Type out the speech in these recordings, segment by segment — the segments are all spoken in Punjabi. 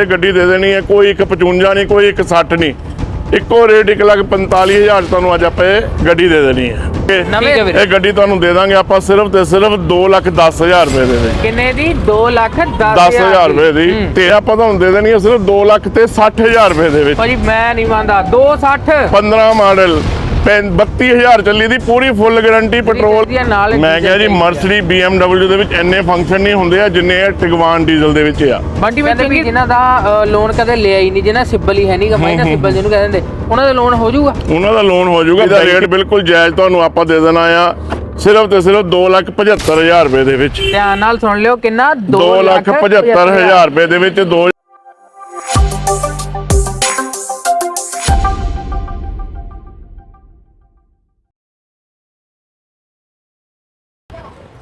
ਇਹ ਗੱਡੀ ਦੇ ਦੇਣੀ ਹੈ, ਕੋਈ ਇੱਕ 55 ਨਹੀਂ, ਕੋਈ ਇੱਕ 60 ਨਹੀਂ। ਇੱਕੋ ਰੇਟ 1 ਲੱਖ 45000 ਤੁਹਾਨੂੰ ਅੱਜ ਆਪਾਂ ਇਹ ਗੱਡੀ ਦੇ ਦੇਣੀ ਹੈ। ਠੀਕ ਹੈ ਵੀਰੇ। ਇਹ ਗੱਡੀ ਤੁਹਾਨੂੰ ਦੇ ਦਾਂਗੇ ਆਪਾਂ ਸਿਰਫ ਤੇ ਸਿਰਫ 2 ਲੱਖ 10000 ਰੁਪਏ ਦੇ ਦੇ ਕਿੰਨੇ ਦੀ? 2 ਲੱਖ 10 10000 ਰੁਪਏ ਦੀ। ਤੇ ਆਪਾਂ ਤੁਹਾਨੂੰ ਦੇ ਦੇਣੀ ਹੈ ਸਿਰਫ 2 ਲੱਖ ਤੇ 60000 ਰੁਪਏ ਦੇ ਵਿੱਚ। ਭਾਜੀ ਮੈਂ ਨਹੀਂ ਮੰਨਦਾ। 260 15 ਮਾਡਲ 32000 ਚੱਲੀ ਦੀ ਪੂਰੀ ਫੁੱਲ ਗਾਰੰਟੀ ਪੈਟਰੋਲ ਨਾਲ ਮੈਂ ਕਿਹਾ ਜੀ। ਮਰਸਡੀ BMW ਦੇ ਵਿੱਚ ਇੰਨੇ ਫੰਕਸ਼ਨ ਨਹੀਂ ਹੁੰਦੇ ਆ ਜਿੰਨੇ ਇਹ ਟਿਗਵਾਨ ਡੀਜ਼ਲ ਦੇ ਵਿੱਚ ਆ। ਬੰਟੀ ਵੀ ਚੰਗੀ ਜਿਨ੍ਹਾਂ ਦਾ ਲੋਨ ਕਦੇ ਲਿਆ ਹੀ ਨਹੀਂ ਜਿਹਨਾਂ ਸਿਬਲ ਹੀ ਹੈ ਨਹੀਂ ਕਮਾਈ ਨਾ ਸਿਬਲ ਜਿਹਨੂੰ ਕਹਿੰਦੇ ਹੁੰਦੇ ਉਹਨਾਂ ਦਾ ਲੋਨ ਹੋ ਜਾਊਗਾ। ਉਹਨਾਂ ਦਾ ਲੋਨ ਹੋ ਜਾਊਗਾ। ਇਹਦਾ ਰੇਟ ਬਿਲਕੁਲ ਜਾਇਜ਼ ਤੁਹਾਨੂੰ ਆਪਾਂ ਦੇ ਦੇਣਾ ਆ ਸਿਰਫ ਤੇ ਸਿਰਫ 275000 ਰੁਪਏ ਦੇ ਵਿੱਚ। ਧਿਆਨ ਨਾਲ ਸੁਣ ਲਿਓ ਕਿੰਨਾ? 275000 ਰੁਪਏ ਦੇ ਵਿੱਚ ਦੋ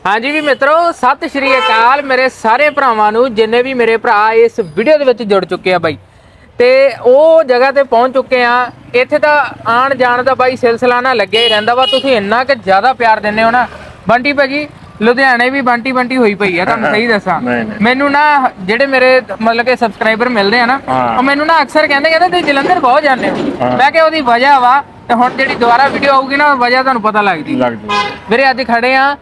ਹਾਂਜੀ ਵੀ ਮਿੱਤਰੋ ਸਤਿ ਸ਼੍ਰੀ ਅਕਾਲ ਮੇਰੇ ਸਾਰੇ ਭਰਾਵਾਂ ਨੂੰ ਜਿੰਨੇ ਵੀ ਮੇਰੇ ਭਰਾ ਇਸ ਵੀਡੀਓ ਦੇ ਵਿੱਚ ਜੁੜ ਚੁੱਕੇ ਆ ਬਾਈ। ਤੇ ਉਹ ਜਗ੍ਹਾ ਤੇ ਪਹੁੰਚ ਚੁੱਕੇ ਆ ਇੱਥੇ ਤਾਂ ਆਣ ਜਾਣ ਦਾ ਬਾਈ ਸਿਲਸਿਲਾ ਨਾ ਲੱਗਿਆ ਹੀ ਰਹਿੰਦਾ ਵਾ। ਤੁਸੀਂ ਇੰਨਾ ਕਿ ਜ਼ਿਆਦਾ ਪਿਆਰ ਦਿੰਦੇ ਹੋ ਨਾ। ਬੰਟੀ ਭਾਜੀ ਲੁਧਿਆਣੇ ਵੀ ਬੰਟੀ ਬੰਟੀ ਹੋਈ ਪਈ ਆ ਤੁਹਾਨੂੰ ਸਹੀ ਦੱਸਾਂ। ਮੈਨੂੰ ਨਾ ਜਿਹੜੇ ਮੇਰੇ ਮਤਲਬ ਕਿ ਸਬਸਕ੍ਰਾਈਬਰ ਮਿਲਦੇ ਆ ਨਾ। ਉਹ ਮੈਨੂੰ ਨਾ ਅਕਸਰ ਕਹਿੰਦੇ ਕਹਿੰਦੇ ਤੁਸੀਂ ਜਲੰਧਰ ਬਹੁਤ ਜਾਂਦੇ ਹੋ। ਮੈਂ ਕਿਹਾ ਉਹਦੀ ਵਜ੍ਹਾ ਵਾ ਤੇ ਹੁਣ ਜਿਹੜੀ ਦੁਬਾਰਾ ਵੀਡੀਓ ਆਊਗੀ ਨਾ ਵਜ੍ਹਾ ਤੁਹਾਨੂੰ ਪਤਾ ਲੱਗ ਜੀ ਲੱਗ ਜੂ ਵੀਰੇ ਅੱਜ ਖੜੇ ਆ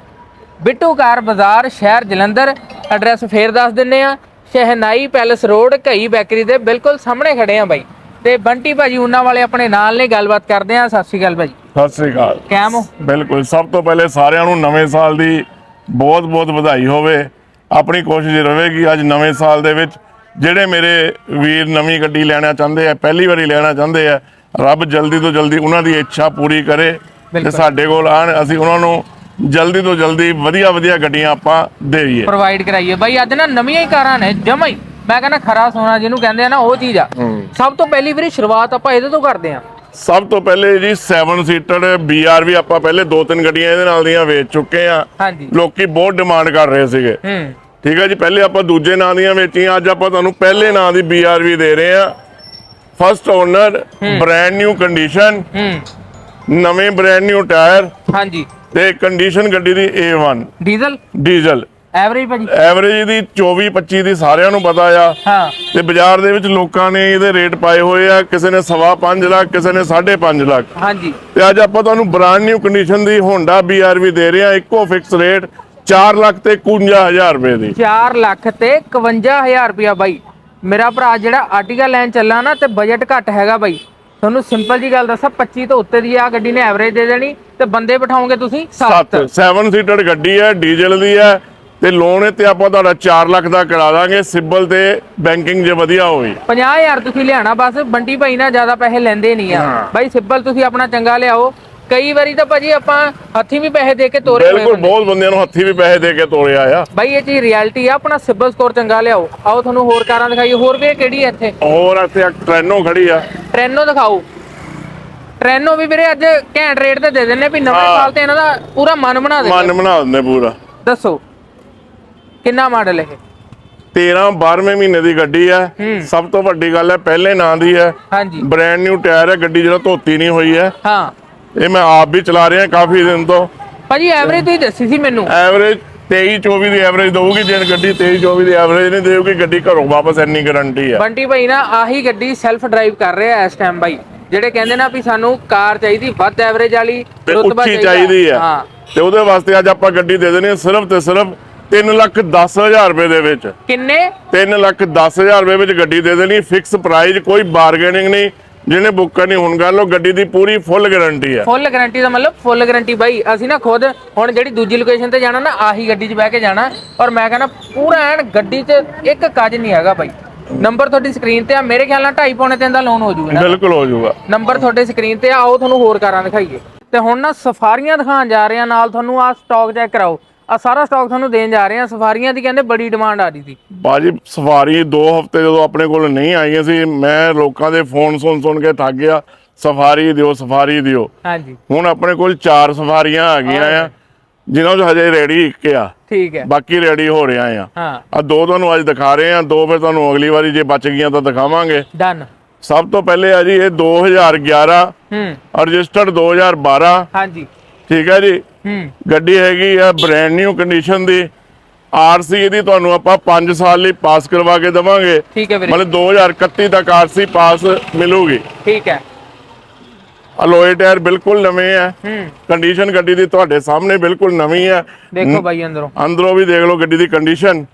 ਬਿੱਟੂ ਕਾਰ ਬਾਜ਼ਾਰ ਸ਼ਹਿਰ ਜਲੰਧਰ। ਐਡਰੈਸ ਫੇਰ ਦੱਸ ਦਿੰਨੇ ਆ। Shehnai palace road Ghai bakery ਦੇ ਬਿਲਕੁਲ ਸਾਹਮਣੇ ਖੜੇ ਆ ਬਾਈ। ਤੇ ਬੰਟੀ ਭਾਜੀ ਉਹਨਾਂ ਵਾਲੇ ਆਪਣੇ ਨਾਲ ਨੇ ਗੱਲਬਾਤ ਕਰਦੇ ਆ। ਸਤਿ ਸ਼੍ਰੀ ਅਕਾਲ ਭਾਜੀ। ਸਤਿ ਸ੍ਰੀ ਅਕਾਲ। ਕੈਮ ਹੋ? ਬਿਲਕੁਲ ਸਭ ਤੋਂ ਪਹਿਲੇ ਸਾਰਿਆਂ ਨੂੰ ਨਵੇਂ ਸਾਲ ਦੀ ਬਹੁਤ ਬਹੁਤ ਵਧਾਈ ਹੋਵੇ। ਆਪਣੀ ਕੋਸ਼ਿਸ਼ ਰਹੇਗੀ ਅੱਜ ਨਵੇਂ ਸਾਲ ਦੇ ਵਿੱਚ ਜਿਹੜੇ ਮੇਰੇ ਵੀਰ ਨਵੀਂ ਗੱਡੀ ਲੈਣਾ ਚਾਹੁੰਦੇ ਆ ਪਹਿਲੀ ਵਾਰੀ ਲੈਣਾ ਚਾਹੁੰਦੇ ਆ ਰੱਬ ਜਲਦੀ ਤੋਂ ਜਲਦੀ ਉਹਨਾਂ ਦੀ ਇੱਛਾ ਪੂਰੀ ਕਰੇ ਤੇ। ਸਾਡੇ ਕੋਲ ਆਣ। ਅਸੀਂ ਉਹਨਾਂ ਨੂੰ ਜਲਦੀ ਤੋਂ ਜਲਦੀ ਵਧੀਆ ਵਧੀਆ ਗੱਡੀਆਂ ਆਪਾਂ ਦੇਈਏ ਪ੍ਰੋਵਾਈਡ ਕਰਾਈਏ। ਬਾਈ ਅੱਜ ਨਾ ਨਵੀਆਂ ਹੀ ਕਾਰਾਂ ਨੇ ਜਮਾ ਹੀ। ਮੈਂ ਕਹਿੰਦਾ ਖਰਾ ਸੋਨਾ ਜਿਹਨੂੰ ਕਹਿੰਦੇ ਆ ਨਾ ਉਹ ਚੀਜ਼ ਆ। ਸਭ ਤੋਂ ਪਹਿਲੀ ਵੀਰੇ ਸ਼ੁਰੂਆਤ ਆਪਾਂ ਇਹਦੇ ਤੋਂ ਕਰਦੇ ਆ। ਸਭ ਤੋਂ ਪਹਿਲੇ ਜੀ 7 ਸੀਟਰ ਬੀਆਰ ਵੀ ਆਪਾਂ ਪਹਿਲੇ ਦੋ ਤਿੰਨ ਗੱਡੀਆਂ ਇਹਦੇ ਨਾਲ ਦੀਆਂ ਵੇਚ ਚੁੱਕੇ ਆ। ਲੋਕੀ ਬਹੁਤ ਡਿਮਾਂਡ ਕਰ ਰਹੇ ਸੀਗੇ। ਠੀਕ ਹੈ ਜੀ ਪਹਿਲੇ ਆਪਾਂ ਦੂਜੇ ਨਾਂ ਦੀਆਂ ਵੇਚੀਆਂ ਅੱਜ ਆਪਾਂ ਤੁਹਾਨੂੰ ਪਹਿਲੇ ਨਾਂ ਦੀ ਬੀਆਰਵੀ ਦੇ ਰਹੇ ਆ। First owner brand new condition ਨਵੇਂ ਬ੍ਰੈਂਡ ਨਿਊ ਟਾਇਰ ਹਾਂਜੀ। ਤੇ ਕੰਡੀਸ਼ਨ ਗੱਡੀ ਦੀ A1 ਡੀਜ਼ਲ ਡੀਜ਼ਲ ਐਵਰੇਜ ਭਾਜੀ? ਐਵਰੇਜ ਦੀ 24 25 ਦੀ ਸਾਰਿਆਂ ਨੂੰ ਪਤਾ ਆ। ਹਾਂ। ਤੇ ਬਾਜ਼ਾਰ ਦੇ ਵਿੱਚ ਲੋਕਾਂ ਨੇ ਇਹਦੇ ਰੇਟ ਪਾਏ ਹੋਏ ਆ ਕਿਸੇ ਨੇ ਸਵਾ 5 ਲੱਖ ਕਿਸੇ ਨੇ 5.5 ਲੱਖ। ਹਾਂਜੀ। ਤੇ ਅੱਜ ਆਪਾਂ ਤੁਹਾਨੂੰ ਬ੍ਰਾਂਡ ਨਿਊ ਕੰਡੀਸ਼ਨ ਦੀ ਹੋਂਡਾ ਬੀਆਰਵੀ ਦੇ ਰਹੇ ਆ ਇੱਕੋ ਫਿਕਸ ਰੇਟ 4 ਲੱਖ ਤੇ 51000 ਰੁਪਏ ਦੀ। 4 ਲੱਖ ਤੇ 51000 ਰੁਪਇਆ ਬਾਈ। ਮੇਰਾ ਭਰਾ ਜਿਹੜਾ ਆਰਟੀਕਲ ਲੈਣ ਚੱਲਾ ਨਾ ਤੇ ਬਜਟ ਘੱਟ ਹੈਗਾ ਬਾਈ। ਤੁਹਾਨੂੰ ਸਿੰਪਲ ਜੀ ਗੱਲ ਦੱਸਾਂ 25 ਤੋਂ ਉੱਤੇ ਦੀ ਆ ਗੱਡੀ ਨੇ ਐਵਰੇਜ ਦੇ ਦੇਣੀ ਤੇ ਬੰਦੇ ਬਿਠਾਓਗੇ ਤੁਸੀਂ? 7 7 7 ਸੀਟਰ ਗੱਡੀ ਹੈ ਡੀਜ਼ਲ ਦੀ ਹੈ ਤੇ ਲੋਨ ਤੇ ਆਪਾਂ ਤੁਹਾਡਾ 4 ਲੱਖ ਦਾ ਕਰਾ ਦਾਂਗੇ ਸਿਬਲ ਤੇ ਬੈਂਕਿੰਗ ਜੇ ਵਧੀਆ ਹੋਈ 50000 ਤੁਸੀਂ ਲਿਆਣਾ ਬਸ ਬੰਟੀ ਭਾਈ ਨਾ ਜ਼ਿਆਦਾ ਪੈਸੇ ਲੈਂਦੇ ਨਹੀਂ ਆ। ਬਾਈ ਸਿੰਪਲ ਤੁਸੀਂ ਆਪਣਾ ਚੰਗਾ ਲਿਆਓ ਕਈ ਵਾਰੀ ਤਾਂ ਭਾਜੀ ਆਪਾਂ ਹੱਥੀ ਵੀ ਪੈਸੇ ਦੇ ਕੇ ਤੋਰੇ ਹੋਏ ਬਿਲਕੁਲ। ਬਹੁਤ ਬੰਦਿਆਂ ਨੂੰ ਹੱਥੀ ਵੀ ਪੈਸੇ ਦੇ ਕੇ ਤੋਰਿਆ ਆ। ਬਾਈ ਇਹ ਚੀਜ਼ ਰਿਐਲਿਟੀ ਆ ਆਪਣਾ ਸਿਬਲ ਸਕੋਰ ਚੰਗਾ ਲਿਆਓ। ਆਓ ਤੁਹਾਨੂੰ ਹੋਰ ਕਾਰਾਂ ਦਿਖਾਈਏ। ਹੋਰ ਵੀ ਇਹ ਕਿਹੜੀ ਹੈ ਇੱਥੇ? ਹੋਰ ਇੱਥੇ ਟ੍ਰੈਨੋ ਖੜੀ ਆ। ਟ੍ਰੈਨੋ ਦਿਖਾਓ। ਟ੍ਰੈਨੋ ਵੀ ਵੀਰੇ ਅੱਜ ਘੈਂਟ ਰੇਟ ਤੇ ਦੇ ਦਿੰਨੇ ਵੀ ਨਵੇਂ। ਸਾਲ ਤੇ ਇਹਨਾਂ ਦਾ ਪੂਰਾ ਮਨ ਬਣਾ ਦੇ ਮਨ ਬਣਾ ਦਿੰਦੇ ਪੂਰਾ। ਦੱਸੋ ਕਿੰਨਾ ਮਾਡਲ ਇਹ? 13 12ਵੇਂ ਮਹੀਨੇ ਦੀ ਗੱਡੀ ਹੂੰ। ਸਭ ਤੋਂ ਵੱਡੀ ਗੱਲ ਹੈ ਪਹਿਲੇ ਨਾਂ ਦੀ ਹੈ। ਹਾਂਜੀ। ਬ੍ਰੈਂਡ ਨਿਊ ਟਾਇਰ ਹੈ ਗੱਡੀ ਜਿਹੜਾ ਧੋਤੀ ਨਹੀਂ ਹੋਈ ਹੈ। ਹਾਂ। ਇਹ ਮੈਂ ਆਪ ਵੀ ਚਲਾ ਰਿਹਾ ਕਾਫੀ ਦਿਨ ਤੋਂ। ਭਾਜੀ ਐਵਰੇਜ ਤੁਸੀਂ ਦੱਸੀ ਸੀ ਮੈਨੂੰ। ਐਵਰੇਜ 23 24 ਦੀ ਐਵਰੇਜ ਦਊਗੀ ਜੇ ਗੱਡੀ 23 24 ਦੀ ਐਵਰੇਜ ਨਹੀਂ ਦੇਊਗੀ ਗੱਡੀ ਘਰੋਂ ਵਾਪਸ ਇੰਨੀ ਗਾਰੰਟੀ ਹੈ ਬੰਟੀ ਭਾਈ ਨਾ ਆਹੀ ਗੱਡੀ ਸੈਲਫ ਡਰਾਈਵ ਕਰ ਰਿਹਾ ਇਸ ਟਾਈਮ ਬਾਈ ਜਿਹੜੇ ਕਹਿੰਦੇ ਨਾ ਵੀ ਸਾਨੂੰ ਕਾਰ ਚਾਹੀਦੀ ਵੱਧ ਐਵਰੇਜ ਵਾਲੀ ਰੁਤਬਾ ਚਾਹੀਦਾ। ਹੈ ਹਾਂ। ਤੇ ਉਹਦੇ ਵਾਸਤੇ ਅੱਜ ਆਪਾਂ ਗੱਡੀ ਦੇ ਦੇਣੀ ਹੈ ਸਿਰਫ ਤੇ ਸਿਰਫ 3 ਲੱਖ 10 ਹਜ਼ਾਰ ਰੁਪਏ ਦੇ ਵਿੱਚ। ਕਿੰਨੇ? 3 ਲੱਖ 10 ਹਜ਼ਾਰ ਰੁਪਏ ਵਿੱਚ ਗੱਡੀ ਦੇ ਦੇਣੀ ਫਿਕਸ ਪ੍ਰਾਈਸ ਕੋਈ ਬਾਰਗੇਨਿੰਗ ਨਹੀਂ। ਜਿਹਨੇ ਬੁੱਕ ਕਰਨੀ ਹੁਣ ਗੱਲ ਉਹ ਗੱਡੀ ਦੀ ਪੂਰੀ ਫੁੱਲ ਗਾਰੰਟੀ ਹੈ ਫੁੱਲ ਗਾਰੰਟੀ ਦਾ ਮਤਲਬ ਫੁੱਲ ਗਾਰੰਟੀ ਬਾਈ ਅਸੀਂ ਨਾ ਖੁਦ ਹੁਣ ਜਿਹੜੀ ਦੂਜੀ ਲੋਕੇਸ਼ਨ ਤੇ ਜਾਣਾ ਨਾ ਆਹੀ ਗੱਡੀ 'ਚ ਬਹਿ ਕੇ ਜਾਣਾ। ਔਰ ਮੈਂ ਕਹਿੰਦਾ ਪੂਰਾ ਐਨ ਗੱਡੀ 'ਚ ਇੱਕ ਕੱਜ ਨਹੀਂ ਹੈਗਾ ਬਾਈ। ਨੰਬਰ ਤੁਹਾਡੀ ਸਕਰੀਨ ਤੇ ਆ ਮੇਰੇ ਖਿਆਲ ਨਾਲ 2.5 ਪੌਣੇ ਤਿੰਨ ਦਾ ਲੋਨ ਹੋ ਨਾ। ਬਿਲਕੁਲ ਹੋ ਜਾਊਗਾ ਨੰਬਰ ਤੁਹਾਡੇ ਸਕਰੀਨ ਤੇ ਆ, ਆਓ ਤੁਹਾਨੂੰ ਹੋਰ ਕਾਰਾਂ ਦਿਖਾਈਏ। ਤੇ ਹੁਣ ਨਾ ਸਫਾਰੀਆਂ ਦਿਖਾਉਣ ਜਾ ਰਹੇ ਆ ਨਾਲ ਤੁਹਾਨੂੰ ਆ ਸਟਾਕ ਚੈੱਕ ਕਰਾਓ। ਆ ਸਾਰਾ ਸਟਾਕ ਤੁਹਾਨੂੰ ਦੇਣ ਜਾ ਰਹੇ ਆ ਸਫਾਰੀਆਂ ਦੀ ਕਹਿੰਦੇ ਬੜੀ ਡਿਮਾਂਡ ਆ ਰਹੀ ਸੀ। ਬਾਜੀ ਸਫਾਰੀ 2 ਹਫ਼ਤੇ ਜਦੋਂ ਆਪਣੇ ਕੋਲ ਨਹੀਂ ਆਈਆਂ ਸੀ ਮੈਂ ਲੋਕਾਂ ਦੇ ਫੋਨ ਸੁਣ ਸੁਣ ਕੇ ਥੱਕ ਗਿਆ। ਸਫਾਰੀ ਦਿਓ ਸਫਾਰੀ ਦਿਓ। ਹਾਂਜੀ। ਹੁਣ ਆਪਣੇ ਕੋਲ ਚਾਰ ਸਫਾਰੀਆਂ ਆ ਗਈਆਂ ਆ ਜਿਨ੍ਹਾਂ 'ਚ ਹਜੇ ਰੈਡੀ ਇੱਕ ਆ। ਠੀਕ ਹੈ। ਬਾਕੀ ਰੈਡੀ ਹੋ ਰਿਹਾ ਆ। ਹਾਂ। ਆ ਦੋ ਤੁਹਾਨੂੰ ਅੱਜ ਦਿਖਾ ਰਹੇ ਆ ਦੋ ਫਿਰ ਤੁਹਾਨੂੰ ਅਗਲੀ ਵਾਰੀ ਜੇ ਬਚ ਗਈਆਂ ਤਾਂ ਦਿਖਾਵਾਂਗੇ। ਡਨ ਸਭ ਤੋਂ ਪਹਿਲੇ ਆ ਜੀ ਇਹ 2011 ਹੂੰ। ਰਜਿਸਟਰਡ 2012 ਹਾਂਜੀ। ਠੀਕ ਹੈ ਜੀ। ਗੱਡੀ ਹੈਗੀ ਆ ਬ੍ਰੈਂਡ ਨਿਊ ਕੰਡੀਸ਼ਨ ਦੀ। ਆਰਸੀ ਇਹਦੀ ਤੁਹਾਨੂੰ ਆਪਾਂ 5 ਸਾਲ ਲਈ ਪਾਸ ਕਰਵਾ ਕੇ ਦੇਵਾਂਗੇ। ਠੀਕ ਹੈ ਵੀਰੇ। ਮਤਲਬ 2031 ਤੱਕ ਆਰਸੀ ਪਾਸ ਮਿਲੂਗੀ। ਠੀਕ ਹੈ। ਅਲੋਏ ਟਾਇਰ ਬਿਲਕੁਲ ਨਵੇਂ ਆ ਹੂੰ। ਕੰਡੀਸ਼ਨ ਗੱਡੀ ਦੀ ਤੁਹਾਡੇ ਸਾਹਮਣੇ ਬਿਲਕੁਲ ਨਵੀਂ ਹੈ। ਦੇਖੋ ਬਾਈ ਅੰਦਰੋਂ। ਅੰਦਰੋਂ ਵੀ ਦੇਖ ਲਓ ਗੱਡੀ ਦੀ ਕੰਡੀਸ਼ਨ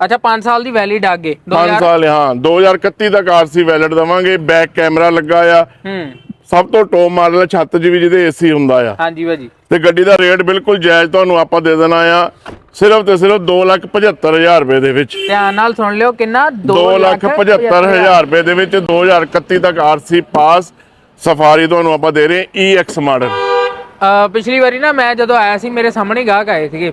ਅੱਛਾ 5 ਸਾਲ ਦੀ ਵੈਲਿਡ ਅੱਗੇ। 5 2000 ਸਾਲ ਹਾਂ। 2031 ਤੱਕ ਆਰਸੀ ਵੈਲਿਡ ਦਵਾਂਗੇ। ਬੈਕ ਕੈਮਰਾ ਲੱਗਾ ਆ। ਹੂੰ। ਸਭ ਤੋਂ ਟੌਪ ਮਾਡਲ ਛੱਤ 'ਚ ਵੀ ਜਿਹਦੇ ਏਸੀ ਹੁੰਦਾ ਆ। ਹਾਂਜੀ ਭਾਜੀ ਤੇ ਗੱਡੀ ਦਾ ਰੇਟ ਬਿਲਕੁਲ ਜਾਇਜ਼ ਤੁਹਾਨੂੰ ਆਪਾਂ ਦੇ ਦੇਣਾ ਆ ਸਿਰਫ ਤੇ ਸਿਰਫ 275000 ਰੁਪਏ ਦੇ ਵਿੱਚ। ਧਿਆਨ ਨਾਲ ਸੁਣ ਲਿਓ ਕਿੰਨਾ 275000 ਰੁਪਏ ਦੇ ਵਿੱਚ 2031 ਤੱਕ ਆਰਸੀ ਪਾਸ ਸਫਾਰੀ ਤੁਹਾਨੂੰ ਆਪਾਂ ਦੇ ਰਹੇ EX ਮਾਡਲ ਪਿਛਲੀ ਵਾਰੀ ਨਾ ਮੈਂ ਜਦੋਂ ਆਇਆ ਸੀ ਮੇਰੇ ਸਾਹਮਣੇ ਗਾਹਕ ਆਏ ਸੀਗੇ।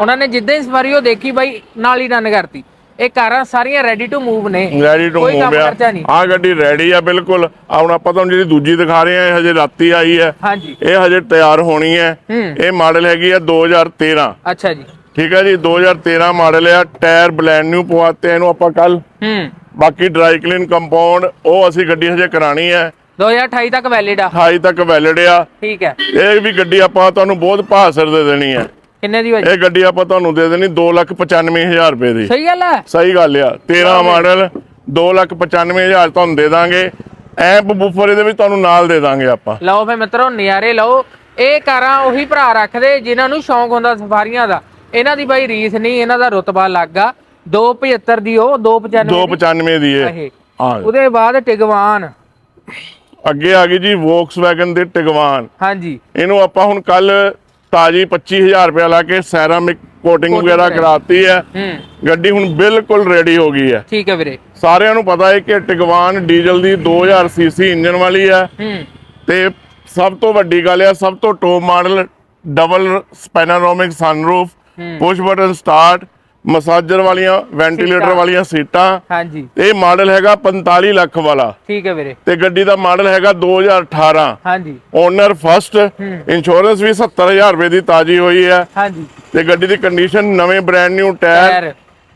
ਉਹਨਾਂ ਨੇ ਜਿੱਦਾਂ ਹੀ ਸਵਾਰੀ ਉਹ ਦੇਖੀ ਬਾਈ ਨਾਲ ਹੀ ਡਨ ਕਰਤੀ। ਇਹ ਕਾਰਾਂ ਸਾਰੀਆਂ ਰੈਡੀ ਟੂ ਮੂਵ ਨੇ। ਰੈਡੀ ਟੂ ਮੂਵ ਆ। ਆਹ ਗੱਡੀ ਰੈਡੀ ਆ ਬਿਲਕੁਲ। ਆਹ ਹੁਣ ਆਪਾਂ ਤੁਹਾਨੂੰ ਜਿਹੜੀ ਦੂਜੀ ਦਿਖਾ ਰਹੇ ਆ ਇਹ ਹਜੇ ਰਾਤੀ ਆਈ ਹੈ। ਹਾਂਜੀ। ਇਹ ਹਜੇ ਤਿਆਰ ਹੋਣੀ ਹੈ। ਇਹ ਮਾਡਲ ਹੈਗੀ ਆ 2013 ਅੱਛਾ ਜੀ। ਠੀਕ ਹੈ ਜੀ 2013 ਮਾਡਲ ਆ ਟਾਇਰ ਬਲੈਂਡ ਨਿਊ ਪਵਾਤੇ ਇਹਨੂੰ ਆਪਾਂ ਕੱਲ ਹੂੰ। ਬਾਕੀ ਡਰਾਈ ਕਲੀਨ ਕੰਪਾਊਂਡ ਉਹ ਅਸੀਂ ਗੱਡੀ ਹਜੇ ਕਰਾਣੀ ਹੈ। 2028 ਤੱਕ ਵੈਲਿਡ ਆ। 28 ਤੱਕ ਵੈਲਿਡ ਆ। ਠੀਕ ਹੈ। ਇਹ ਵੀ ਗੱਡੀ ਆਪਾਂ ਤੁਹਾਨੂੰ ਬਹੁਤ ਭਾਸਰ ਦੇ ਦੇਣੀ ਹੈ। ਕਿੰਨੇ ਦੀ ਭਾਜੀ ਇਹ ਗੱਡੀ ਆਪਾਂ ਤੁਹਾਨੂੰ ਦੇ ਦੇਣੀ 295000 ਰੁਪਏ ਦੀ। ਸਹੀ ਗੱਲ ਹੈ? ਸਹੀ ਗੱਲ ਆ। 13 ਮਾਡਲ 295000 ਤੁਹਾਨੂੰ ਦੇ ਦਾਂਗੇ। ਐਂਪ ਬੂਫਰ ਇਹਦੇ ਵਿੱਚ ਤੁਹਾਨੂੰ ਨਾਲ ਦੇ ਦਾਂਗੇ ਆਪਾਂ। ਲਓ ਫੇ ਮਿੱਤਰੋ ਨਜ਼ਾਰੇ ਲਓ। ਇਹ ਕਾਰਾਂ ਉਹੀ ਭਰਾ ਰੱਖਦੇ ਜਿਨ੍ਹਾਂ ਨੂੰ ਸ਼ੌਂਕ ਹੁੰਦਾ ਸਫਾਰੀਆਂ ਦਾ। ਇਹਨਾਂ ਦੀ ਬਾਈ ਰੀਸ ਨਹੀਂ ਇਹਨਾਂ ਦਾ ਰੁਤਬਾ ਲੱਗਾ 275 ਦੀ ਉਹ 295 ਦੀ 295 ਦੀ ਇਹ। ਇਹ ਹਾਂ। ਉਹਦੇ ਬਾਅਦ ਟਿਗਵਾਨ। ਅੱਗੇ ਆ ਗਈ ਜੀ ਵੋਕਸਵੈਗਨ ਦੇ ਟਿਗਵਾਨ। ਹਾਂਜੀ। ਇਹਨੂੰ ਆਪਾਂ ਹੁਣ ਕੱਲ ਤਾਜੀ 25000 ਰੁਪਏ ਲਾ ਕੇ ਸੈਰਾਮਿਕ ਕੋਟਿੰਗ ਵਗੈਰਾ ਕਰਾਤੀ ਹੈ। ਗੱਡੀ ਹੁਣ ਬਿਲਕੁਲ ਰੈਡੀ ਹੋ ਗਈ ਹੈ। ਠੀਕ ਹੈ ਵੀਰੇ। ਸਾਰਿਆਂ ਨੂੰ ਪਤਾ ਹੈ ਕਿ ਟਿਗਵਾਨ ਡੀਜ਼ਲ ਦੀ 2000 ਸੀਸੀ ਇੰਜਨ ਵਾਲੀ ਹੈ। ਹੂੰ। ਤੇ ਸਭ ਤੋਂ ਵੱਡੀ ਗੱਲ ਹੈ ਸਭ ਤੋਂ top model double panoramic sunroof push button start massager ਵਾਲੀਆਂ ਵੈਂਟੀਲੇਟਰ। ਵਾਲੀਆਂ ਸੀਟਾਂ। ਹਾਂਜੀ। ਇਹ ਮਾਡਲ ਹੈਗਾ 45 ਲੱਖ ਵਾਲਾ। ਠੀਕ ਹੈ ਵੀਰੇ। ਤੇ ਗੱਡੀ ਦਾ ਮਾਡਲ ਹੈਗਾ 2018 ਹਾਂਜੀ। ਓਨਰ ਫਸਟ ਇੰਸ਼ੋਰੈਂਸ ਵੀ 70000 ਰੁਪਏ ਦੀ ਤਾਜੀ ਹੋਈ ਹੈ। ਹਾਂਜੀ। ਤੇ ਗੱਡੀ ਦੀ ਕੰਡੀਸ਼ਨ ਨਵੇਂ ਬ੍ਰਾਂਡ ਨਿਊ ਟਾਇਰ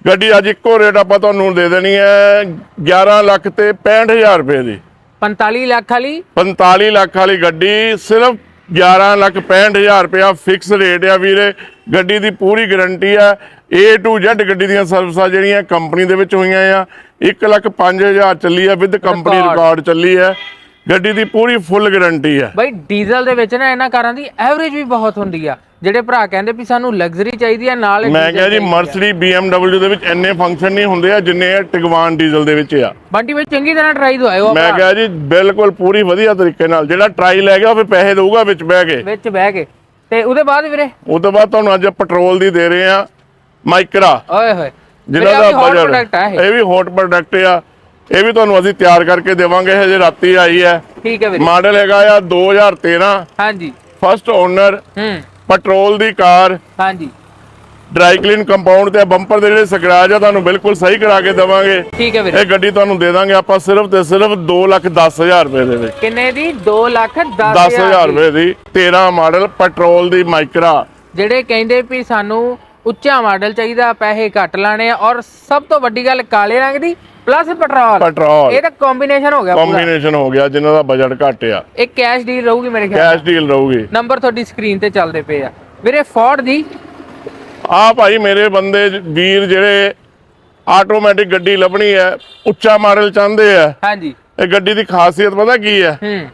ਗੱਡੀ ਅੱਜ ਇੱਕੋ ਰੇਟ ਆਪਾਂ ਤੁਹਾਨੂੰ ਦੇ ਦੇਣੀ ਹੈ 11 ਲੱਖ ਤੇ 65000 ਰੁਪਏ ਦੀ। 45 ਲੱਖ ਵਾਲੀ? 45 ਲੱਖ ਵਾਲੀ ਗੱਡੀ ਸਿਰਫ 11 ਲੱਖ 65000 ਰੁਪਇਆ ਫਿਕਸ ਰੇਟ ਆ ਵੀਰੇ। ਗੱਡੀ ਦੀ ਪੂਰੀ ਗਾਰੰਟੀ ਆ A to Z ਗੱਡੀ ਦੀਆਂ ਸਰਵਿਸਾਂ ਜਿਹੜੀਆਂ ਕੰਪਨੀ ਦੇ ਵਿੱਚ ਹੋਈਆਂ ਆ 1 ਲੱਖ 5000 ਚੱਲੀ ਆ ਵਿਦ ਕੰਪਨੀ। ਰਿਕਾਰਡ ਚੱਲੀ ਆ। ਗੱਡੀ ਦੀ ਪੂਰੀ ਫੁੱਲ ਗਾਰੰਟੀ ਆ। ਬਾਈ ਡੀਜ਼ਲ ਦੇ ਵਿੱਚ ਨਾ ਇਹਨਾਂ ਕਾਰਾਂ ਦੀ ਐਵਰੇਜ ਵੀ ਬਹੁਤ ਹੁੰਦੀ ਆ। ਜਿਹੜੇ ਭਰਾ ਕਹਿੰਦੇ ਵੀ ਸਾਨੂੰ ਲਗਜ਼ਰੀ ਚਾਹੀਦੀ ਆ ਨਾਲ ਮੈਂ ਕਿਹਾ ਜੀ। ਮਰਸਡੀ BMW ਦੇ ਵਿੱਚ ਇੰਨੇ ਫੰਕਸ਼ਨ ਨਹੀਂ ਹੁੰਦੇ ਆ ਜਿੰਨੇ ਟਿਗਵਾਨ ਡੀਜ਼ਲ ਦੇ ਵਿੱਚ ਆ। ਬੰਟੀ ਬਾਈ ਚੰਗੀ ਤਰ੍ਹਾਂ ਟਰਾਈ ਦਵਾਇਓ ਮੈਂ ਕਿਹਾ ਜੀ ਬਿਲਕੁਲ ਪੂਰੀ ਵਧੀਆ ਤਰੀਕੇ ਨਾਲ। ਜਿਹੜਾ ਟਰਾਈ ਲੈ ਗਿਆ ਉਹ ਫਿਰ ਪੈਸੇ ਦੇਊਗਾ ਵਿੱਚ ਬਹਿ ਕੇ। ਵਿੱਚ ਬਹਿ ਕੇ। ਤੇ ਉਹਦੇ ਬਾਅਦ ਵੀਰੇ? ਤੋਂ ਬਾਅਦ ਤੁਹਾਨੂੰ ਅੱਜ ਪੈਟਰੋਲ ਦੀ ਦੇ ਰਹੇ ਆ। ਮਾਈਕਰਾ। ਓਏ ਹੋਏ। ਜਿਨ੍ਹਾਂ ਦਾ ਬਜਟ ਇਹ। ਵੀ ਹੌਟ ਪ੍ਰੋਡਕਟ ਆ। ਇਹ ਵੀ ਤੁਹਾਨੂੰ ਅਸੀਂ ਤਿਆਰ ਕਰਕੇ ਦੇਵਾਂਗੇ ਹਜੇ ਰਾਤੀ ਆਈ ਹੈ। ਠੀਕ ਹੈ ਵੀਰੇ। ਮਾਡਲ ਹੈਗਾ ਆ 2013 ਹਾਂਜੀ। ਫਸਟ ਓਨਰ ਹੂੰ। ਪੈਟਰੋਲ ਦੀ ਕਾਰ। ਹਾਂਜੀ। ਡਰਾਈ ਕਲੀਨ ਕੰਪਾਊਂਡ ਤੇ ਬੰਪਰ ਦੇ ਜਿਹੜੇ ਸਕ੍ਰੈਚ ਆ ਤੁਹਾਨੂੰ ਬਿਲਕੁਲ ਸਹੀ ਕਰਾ ਕੇ ਦੇਵਾਂਗੇ। ਠੀਕ ਹੈ ਵੀਰੇ। ਇਹ ਗੱਡੀ ਤੁਹਾਨੂੰ ਦੇ ਦਾਂਗੇ ਆਪਾਂ ਸਿਰਫ ਤੇ ਸਿਰਫ 2 ਲੱਖ 10000 ਰੁਪਏ ਦੇ ਵਿੱਚ। ਕਿੰਨੇ ਦੀ? 2 ਲੱਖ 10 10000 ਰੁਪਏ ਦੀ। 13 ਮਾਡਲ ਪੈਟਰੋਲ ਦੀ ਮਾਈਕਰਾ। ਜਿਹੜੇ ਕਹਿੰਦੇ ਵੀ ਸਾਨੂੰ ਉੱਚਾ ਮਾਡਲ ਚਾਹੀਦਾ ਪੈਸੇ ਘੱਟ ਲਾਣੇ ਆ ਔਰ ਸਭ ਤੋਂ ਵੱਡੀ ਗੱਲ ਕਾਲੇ ਰੰਗ ਦੀ ਪਲੱਸ ਪੈਟਰੋਲ ਪੈਟਰੋਲ ਇਹ ਤਾਂ ਕੰਬੀਨੇਸ਼ਨ ਹੋ ਗਿਆ ਪੂਰਾ। ਕੰਬੀਨੇਸ਼ਨ ਹੋ ਗਿਆ ਜਿਨ੍ਹਾਂ ਦਾ ਬਜਟ ਘੱਟ ਆ। ਇਹ ਕੈਸ਼ ਡੀਲ ਰਹੂਗੀ ਮੇਰੇ ਖਿਆਲ ਕੈਸ਼ ਡੀਲ ਰਹੂਗੀ। ਨੰਬਰ ਤੁਹਾਡੀ ਸਕਰੀਨ ਤੇ ਚੱਲਦੇ ਪਏ ਆ। ਵੀਰੇ ਫੋਰਡ ਦੀ ਆ ਭਾਈ ਮੇਰੇ ਬੰਦੇ ਵੀਰ ਜਿਹੜੇ ਆਟੋਮੈਟਿਕ ਗੱਡੀ ਲੱਭਣੀ ਹੈ ਉੱਚਾ ਮਾਡਲ ਚਾਹੁੰਦੇ ਆ। ਹਾਂਜੀ। ਇਹ ਗੱਡੀ ਦੀ ਖਾਸੀਅਤ ਪਤਾ ਕੀ ਹੈ? ਹੂੰ।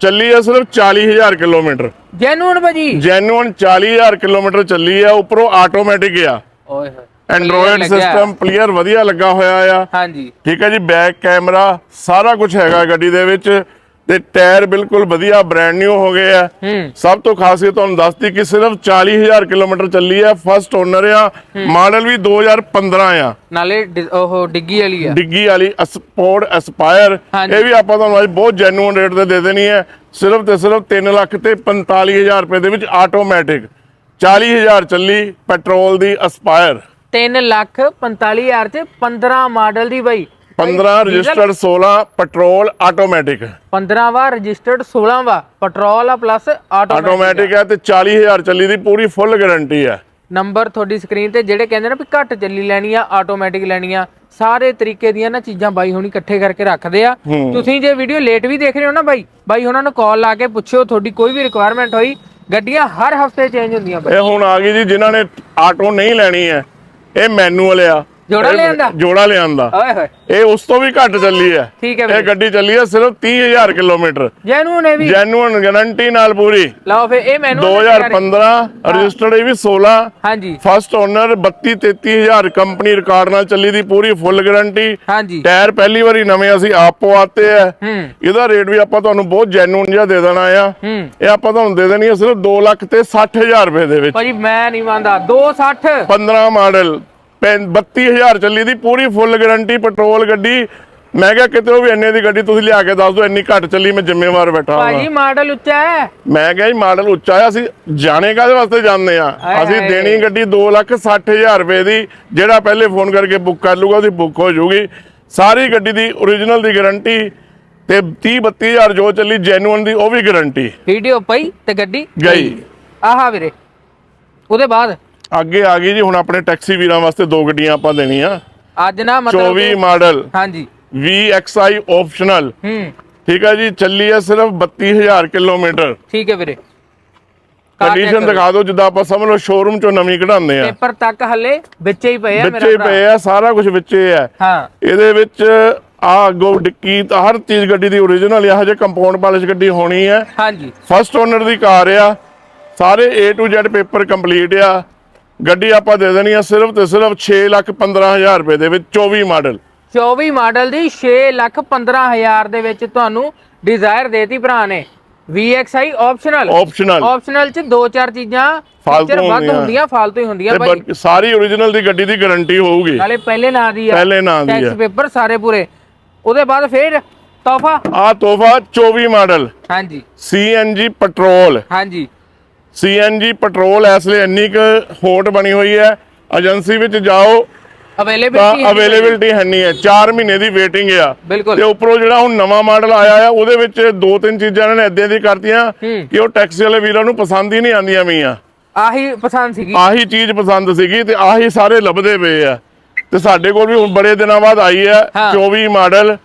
ਚੱਲੀ ਹੈ ਸਿਰਫ 40000 ਕਿਲੋਮੀਟਰ। ਜੈਨੂਨ ਭਾਜੀ। ਜੈਨੂਨ 40000 ਕਿਲੋਮੀਟਰ ਚੱਲੀ ਹੈ ਉੱਪਰੋਂ ਆਟੋਮੈਟਿਕ ਆ। ਓਏ ਹੋਏ। ਐਂਡਰੋਇਡ। ਸਿਸਟਮ ਪਲੇਅਰ ਵਧੀਆ ਲੱਗਾ ਹੋਇਆ ਆ। ਹਾਂਜੀ। ਠੀਕ ਹੈ ਜੀ ਬੈਕ ਕੈਮਰਾ ਸਾਰਾ ਕੁਝ ਹੈਗਾ ਗੱਡੀ ਦੇ ਵਿੱਚ। ਤੇ ਟਾਇਰ ਬਿਲਕੁਲ ਵਧੀਆ ਬ੍ਰਾਂਡ ਨਿਊ ਹੋ ਗਏ ਆ। ਸਭ ਤੋਂ ਖਾਸੀਅਤ ਤੁਹਾਨੂੰ ਦੱਸਦੀ ਕਿ ਸਿਰਫ 40000 ਕਿਲੋਮੀਟਰ ਚੱਲੀ ਹੈ ਫਸਟ ਓਨਰ ਆ ਮਾਡਲ ਵੀ 2015 ਆ। ਨਾਲੇ ਉਹ ਡਿੱਗੀ ਵਾਲੀ ਆ। ਡਿੱਗੀ ਵਾਲੀ ਸਪੋਰਟ ਐਸਪਾਇਰ। ਇਹ ਵੀ ਆਪਾਂ ਤੁਹਾਨੂੰ ਅੱਜ ਬਹੁਤ ਜੈਨੂਇਨ ਰੇਟ ਤੇ ਦੇ ਦੇਣੀ ਹੈ ਸਿਰਫ ਤੇ ਸਿਰਫ 3 ਲੱਖ ਤੇ 45000 ਰੁਪਏ ਦੇ ਵਿੱਚ ਆਟੋਮੈਟਿਕ 40000 ਚੱਲੀ ਪੈਟਰੋਲ ਦੀ ਐਸਪਾਇਰ 3 ਲੱਖ 45000 ਚ 15 ਮਾਡਲ ਦੀ ਬਾਈ। 15 ਰਜਿਸਟਰਡ 16 ਪੈਟਰੋਲ ਆਟੋਮੈਟਿਕ। 15 ਵਾ ਰਜਿਸਟਰਡ 16 ਵਾ ਪੈਟਰੋਲ ਆ ਪਲੱਸ ਆਟੋਮੈਟਿਕ ਹੈ ਤੇ 40000 ਚੱਲੀ ਦੀ ਪੂਰੀ ਫੁੱਲ ਗਾਰੰਟੀ ਹੈ। ਨੰਬਰ ਤੁਹਾਡੀ ਸਕਰੀਨ ਤੇ ਜਿਹੜੇ ਕਹਿੰਦੇ ਨਾ ਵੀ ਘੱਟ ਚੱਲੀ ਲੈਣੀ ਆ ਆਟੋਮੈਟਿਕ ਲੈਣੀ ਆ ਸਾਰੇ ਤਰੀਕੇ ਦੀਆਂ ਨਾ ਚੀਜ਼ਾਂ ਬਾਈ ਹੁਣੀ ਇਕੱਠੇ ਕਰਕੇ ਰੱਖਦੇ ਆ। ਤੁਸੀਂ ਜੇ ਵੀਡੀਓ ਲੇਟ ਵੀ ਦੇਖ ਰਹੇ ਹੋ ਨਾ ਬਾਈ ਬਾਈ ਉਹਨਾਂ ਨੂੰ ਕਾਲ ਲਾ ਕੇ ਪੁੱਛਿਓ ਤੁਹਾਡੀ ਕੋਈ ਵੀ ਰਿਕੁਆਇਰਮੈਂਟ ਹੋਈ ਗੱਡੀਆਂ ਹਰ ਹਫ਼ਤੇ ਚੇਂਜ ਹੁੰਦੀਆਂ ਬਾਈ। ਇਹ ਹੁਣ ਆ ਗਈ ਜੀ ਜਿਨ੍ਹਾਂ ਨੇ ਆਟੋ ਨਹੀਂ ਲੈਣੀ ਹੈ ਇਹ ਮੈਨੂਅਲ ਆ। ਜੋੜਾ ਲਿਆਂਦਾ? ਜੋੜਾ ਲਿਆਂਦਾ। ਓਏ ਹੋਏ। ਇਹ ਉਸ ਤੋਂ ਵੀ ਘੱਟ ਚੱਲੀ ਹੈ। ਠੀਕ ਹੈ ਇਹ ਗੱਡੀ ਚੱਲੀ ਹੈ ਸਿਰਫ 30000 ਕਿਲੋਮੀਟਰ। ਜੈਨੂਨ ਇਹ ਵੀ। ਜੈਨੂਅਨ ਗਾਰੰਟੀ ਨਾਲ ਪੂਰੀ। ਲਓ ਫੇ ਇਹ ਮੈਨੂੰ 2015 ਰਜਿਸਟਰਡ ਇਹ ਵੀ 16 ਹਾਂਜੀ। ਫਸਟ ਓਨਰ 32 33000 ਕੰਪਨੀ ਰਿਕਾਰਡ ਨਾਲ ਚੱਲੀ ਦੀ ਪੂਰੀ ਫੁੱਲ ਗਾਰੰਟੀ ਹਾਂਜੀ। ਟਾਇਰ ਪਹਿਲੀ ਵਾਰੀ ਨਵੇਂ ਅਸੀਂ ਆਪ ਪਵਾਤੇ ਆ ਹੂੰ। ਇਹਦਾ ਰੇਟ ਵੀ ਆਪਾਂ ਤੁਹਾਨੂੰ ਬਹੁਤ ਜੈਨੂਨ ਜਿਹਾ ਦੇ ਦੇਣਾ ਆ। ਹੂੰ। ਇਹ ਆਪਾਂ ਤੁਹਾਨੂੰ ਦੇ ਦੇਣੀ ਆ ਸਿਰਫ 2 ਲੱਖ ਤੇ 60000 ਰੁਪਏ ਦੇ ਵਿੱਚ। ਭਾਜੀ ਮੈਂ ਨਹੀਂ ਮੰਨਦਾ। 260 15 ਮਾਡਲ। 32000 ਚੱਲੀ ਦੀ ਪੂਰੀ ਫੁੱਲ ਗਾਰੰਟੀ ਪੈਟਰੋਲ ਗੱਡੀ। ਮੈਂ ਕਿਹਾ ਕਿਤੇ ਉਹ ਵੀ ਇੰਨੇ ਦੀ ਗੱਡੀ ਤੁਸੀਂ ਲਿਆ ਕੇ ਦੱਸ ਦਿਓ ਇੰਨੀ ਘੱਟ ਚੱਲੀ ਮੈਂ ਜ਼ਿੰਮੇਵਾਰ ਬੈਠਾ ਹਾਂ ਭਾਜੀ ਮਾਡਲ ਉੱਚਾ ਹੈ। ਮੈਂ ਕਿਹਾ ਜੀ ਮਾਡਲ ਉੱਚਾ ਆ ਅਸੀਂ ਜਾਣੇ ਕਾਦੇ ਵਾਸਤੇ ਜਾਂਦੇ ਆ ਅਸੀਂ। ਦੇਣੀ ਗੱਡੀ 260000 ਰੁਪਏ ਦੀ ਜਿਹੜਾ ਪਹਿਲੇ ਫੋਨ ਕਰਕੇ ਬੁੱਕ ਕਰ ਲੂਗਾ ਉਹਦੀ ਬੁੱਕ ਹੋ ਜਾਊਗੀ ਸਾਰੀ ਗੱਡੀ ਦੀ origignal ਦੀ ਗਾਰੰਟੀ ਤੇ 30 32000 ਜੋ ਚੱਲੀ ਜੈਨੂਅਨ ਦੀ ਉਹ ਵੀ ਗਾਰੰਟੀ ਵੀਡੀਓ ਪਈ ਤੇ ਗੱਡੀ ਗਈ। ਆਹਾ ਵੀਰੇ ਉਹਦੇ ਬਾਅਦ ਅੱਗੇ ਆ ਗਈ ਜੀ ਹੁਣ ਆਪਣੇ ਟੈਕਸੀ ਵੀਰਾਂ ਵਾਸਤੇ ਦੋ ਗੱਡੀਆਂ ਆਪਾਂ ਦੇਣੀਆਂ। ਅੱਜ ਨਾ ਮਤਲਬ 24 ਕਿ- ਮਾਡਲ। ਹਾਂਜੀ। VXI ਆਪਸ਼ਨਲ ਹੂੰ। ਠੀਕ ਹੈ ਜੀ ਚੱਲੀ ਹੈ ਸਿਰਫ 32000 ਕਿਲੋਮੀਟਰ। ਠੀਕ ਹੈ ਵੀਰੇ। ਕੰਡੀਸ਼ਨ। ਦਿਖਾ ਦਿਓ ਜਿੱਦਾਂ ਆਪਾਂ ਸਮਝ ਲਓ ਸ਼ੋਰੂਮ ਚੋਂ ਨਵੀਂ ਕਢਾਉਂਦੇ ਆ। ਪੇਪਰ ਤੱਕ ਹੱਲੇ ਵਿੱਚੇ ਹੀ ਪਏ ਆ ਵਿੱਚੇ ਹੀ। ਪਏ ਆ ਸਾਰਾ ਕੁਝ ਵਿੱਚੇ ਹੈ ਹਾਂ। ਇਹਦੇ ਵਿੱਚ ਆ ਅੱਗੋਂ ਡਿੱਕੀ ਤਾਂ ਹਰ ਚੀਜ਼ ਗੱਡੀ ਦੀ origignal ਇਹੋ ਜਿਹੇ ਕੰਪਾਊਂਡ ਪਾਲਿਸ਼ ਗੱਡੀ ਹੋਣੀ ਹੈ ਹਾਂਜੀ। ਫਸਟ ਓਨਰ ਦੀ ਕਾਰ ਆ। ਸਾਰੇ A to Z paper complete ਆ। ਗੱਡੀ ਆਪਾਂ ਦੇ ਦੇਣੀ ਆ ਸਿਰਫ ਤੇ ਸਿਰਫ 6 ਲੱਖ 15000 ਰੁਪਏ ਦੇ ਵਿੱਚ 24 ਮਾਡਲ। 24 ਮਾਡਲ ਦੀ 6 ਲੱਖ 15000 ਦੇ ਵਿੱਚ ਤੁਹਾਨੂੰ ਡਿਜ਼ਾਇਰ ਦੇਤੀ ਭਰਾ ਨੇ। VXI ਆਪਸ਼ਨਲ ਆਪਸ਼ਨਲ ਆਪਸ਼ਨਲ ਚ ਦੋ ਚਾਰ ਚੀਜ਼ਾਂ ਫਾਲਤੂ ਫੀਚਰ ਵੱਧ ਹੁੰਦੀਆਂ। ਫਾਲਤੂ ਹੀ ਹੁੰਦੀਆਂ ਭਾਈ ਸਾਰੀ origignal ਦੀ ਗੱਡੀ ਦੀ ਗਾਰੰਟੀ ਹੋਊਗੀ। ਨਾਲੇ ਪਹਿਲੇ ਨਾਂ ਦੀ ਆ। ਪਹਿਲੇ ਨਾਂ ਦੀ ਟੈਕਸ ਆ ਪੇਪਰ ਸਾਰੇ ਪੂਰੇ। ਉਹਦੇ ਬਾਅਦ ਫੇਰ ਤੋਹਫਾ। ਆ ਤੋਹਫਾ 24 ਮਾਡਲ। ਹਾਂਜੀ। CNG ਪੈਟਰੋਲ ਹਾਂਜੀ। CNG ਪੈਟਰੋਲ ਇਸ ਲਈ ਇੰਨੀ ਕੁ ਹੋਟ ਬਣੀ ਹੋਈ ਹੈ। ਏਜੰਸੀ ਵਿੱਚ ਜਾਓ ਤਾਂ ਅਵੇਲੇਬਿਲਟੀ ਹੈ ਨਹੀਂ ਹੈ 4 ਮਹੀਨੇ ਦੀ ਵੇਟਿੰਗ ਆ ਤੇ ਉੱਪਰੋਂ ਜਿਹੜਾ ਹੁਣ ਨਵਾਂ ਮਾਡਲ ਆਇਆ ਆ ਉਹਦੇ ਵਿੱਚ ਦੋ ਤਿੰਨ ਚੀਜ਼ਾਂ ਇਹਨਾਂ ਨੇ ਏਦਾਂ ਦੀ ਕਰਤੀਆਂ। ਕਿ ਉਹ ਟੈਕਸੀ ਵਾਲੇ ਵੀਰਾਂ ਨੂੰ ਪਸੰਦ ਹੀ ਨਹੀਂ ਆਉਂਦੀਆਂ ਮੀਆਂ ਆਹੀ ਪਸੰਦ ਸੀਗੀ। ਆਹੀ ਚੀਜ਼ ਪਸੰਦ ਸੀਗੀ ਤੇ ਆਹੀ ਸਾਰੇ ਲੱਭਦੇ ਪਏ ਆ। ਤੇ ਸਾਡੇ ਕੋਲ ਵੀ ਹੁਣ ਬੜੇ ਦਿਨਾਂ ਬਾਅਦ ਆਈ ਹਾਂ। 24 ਮਾਡਲ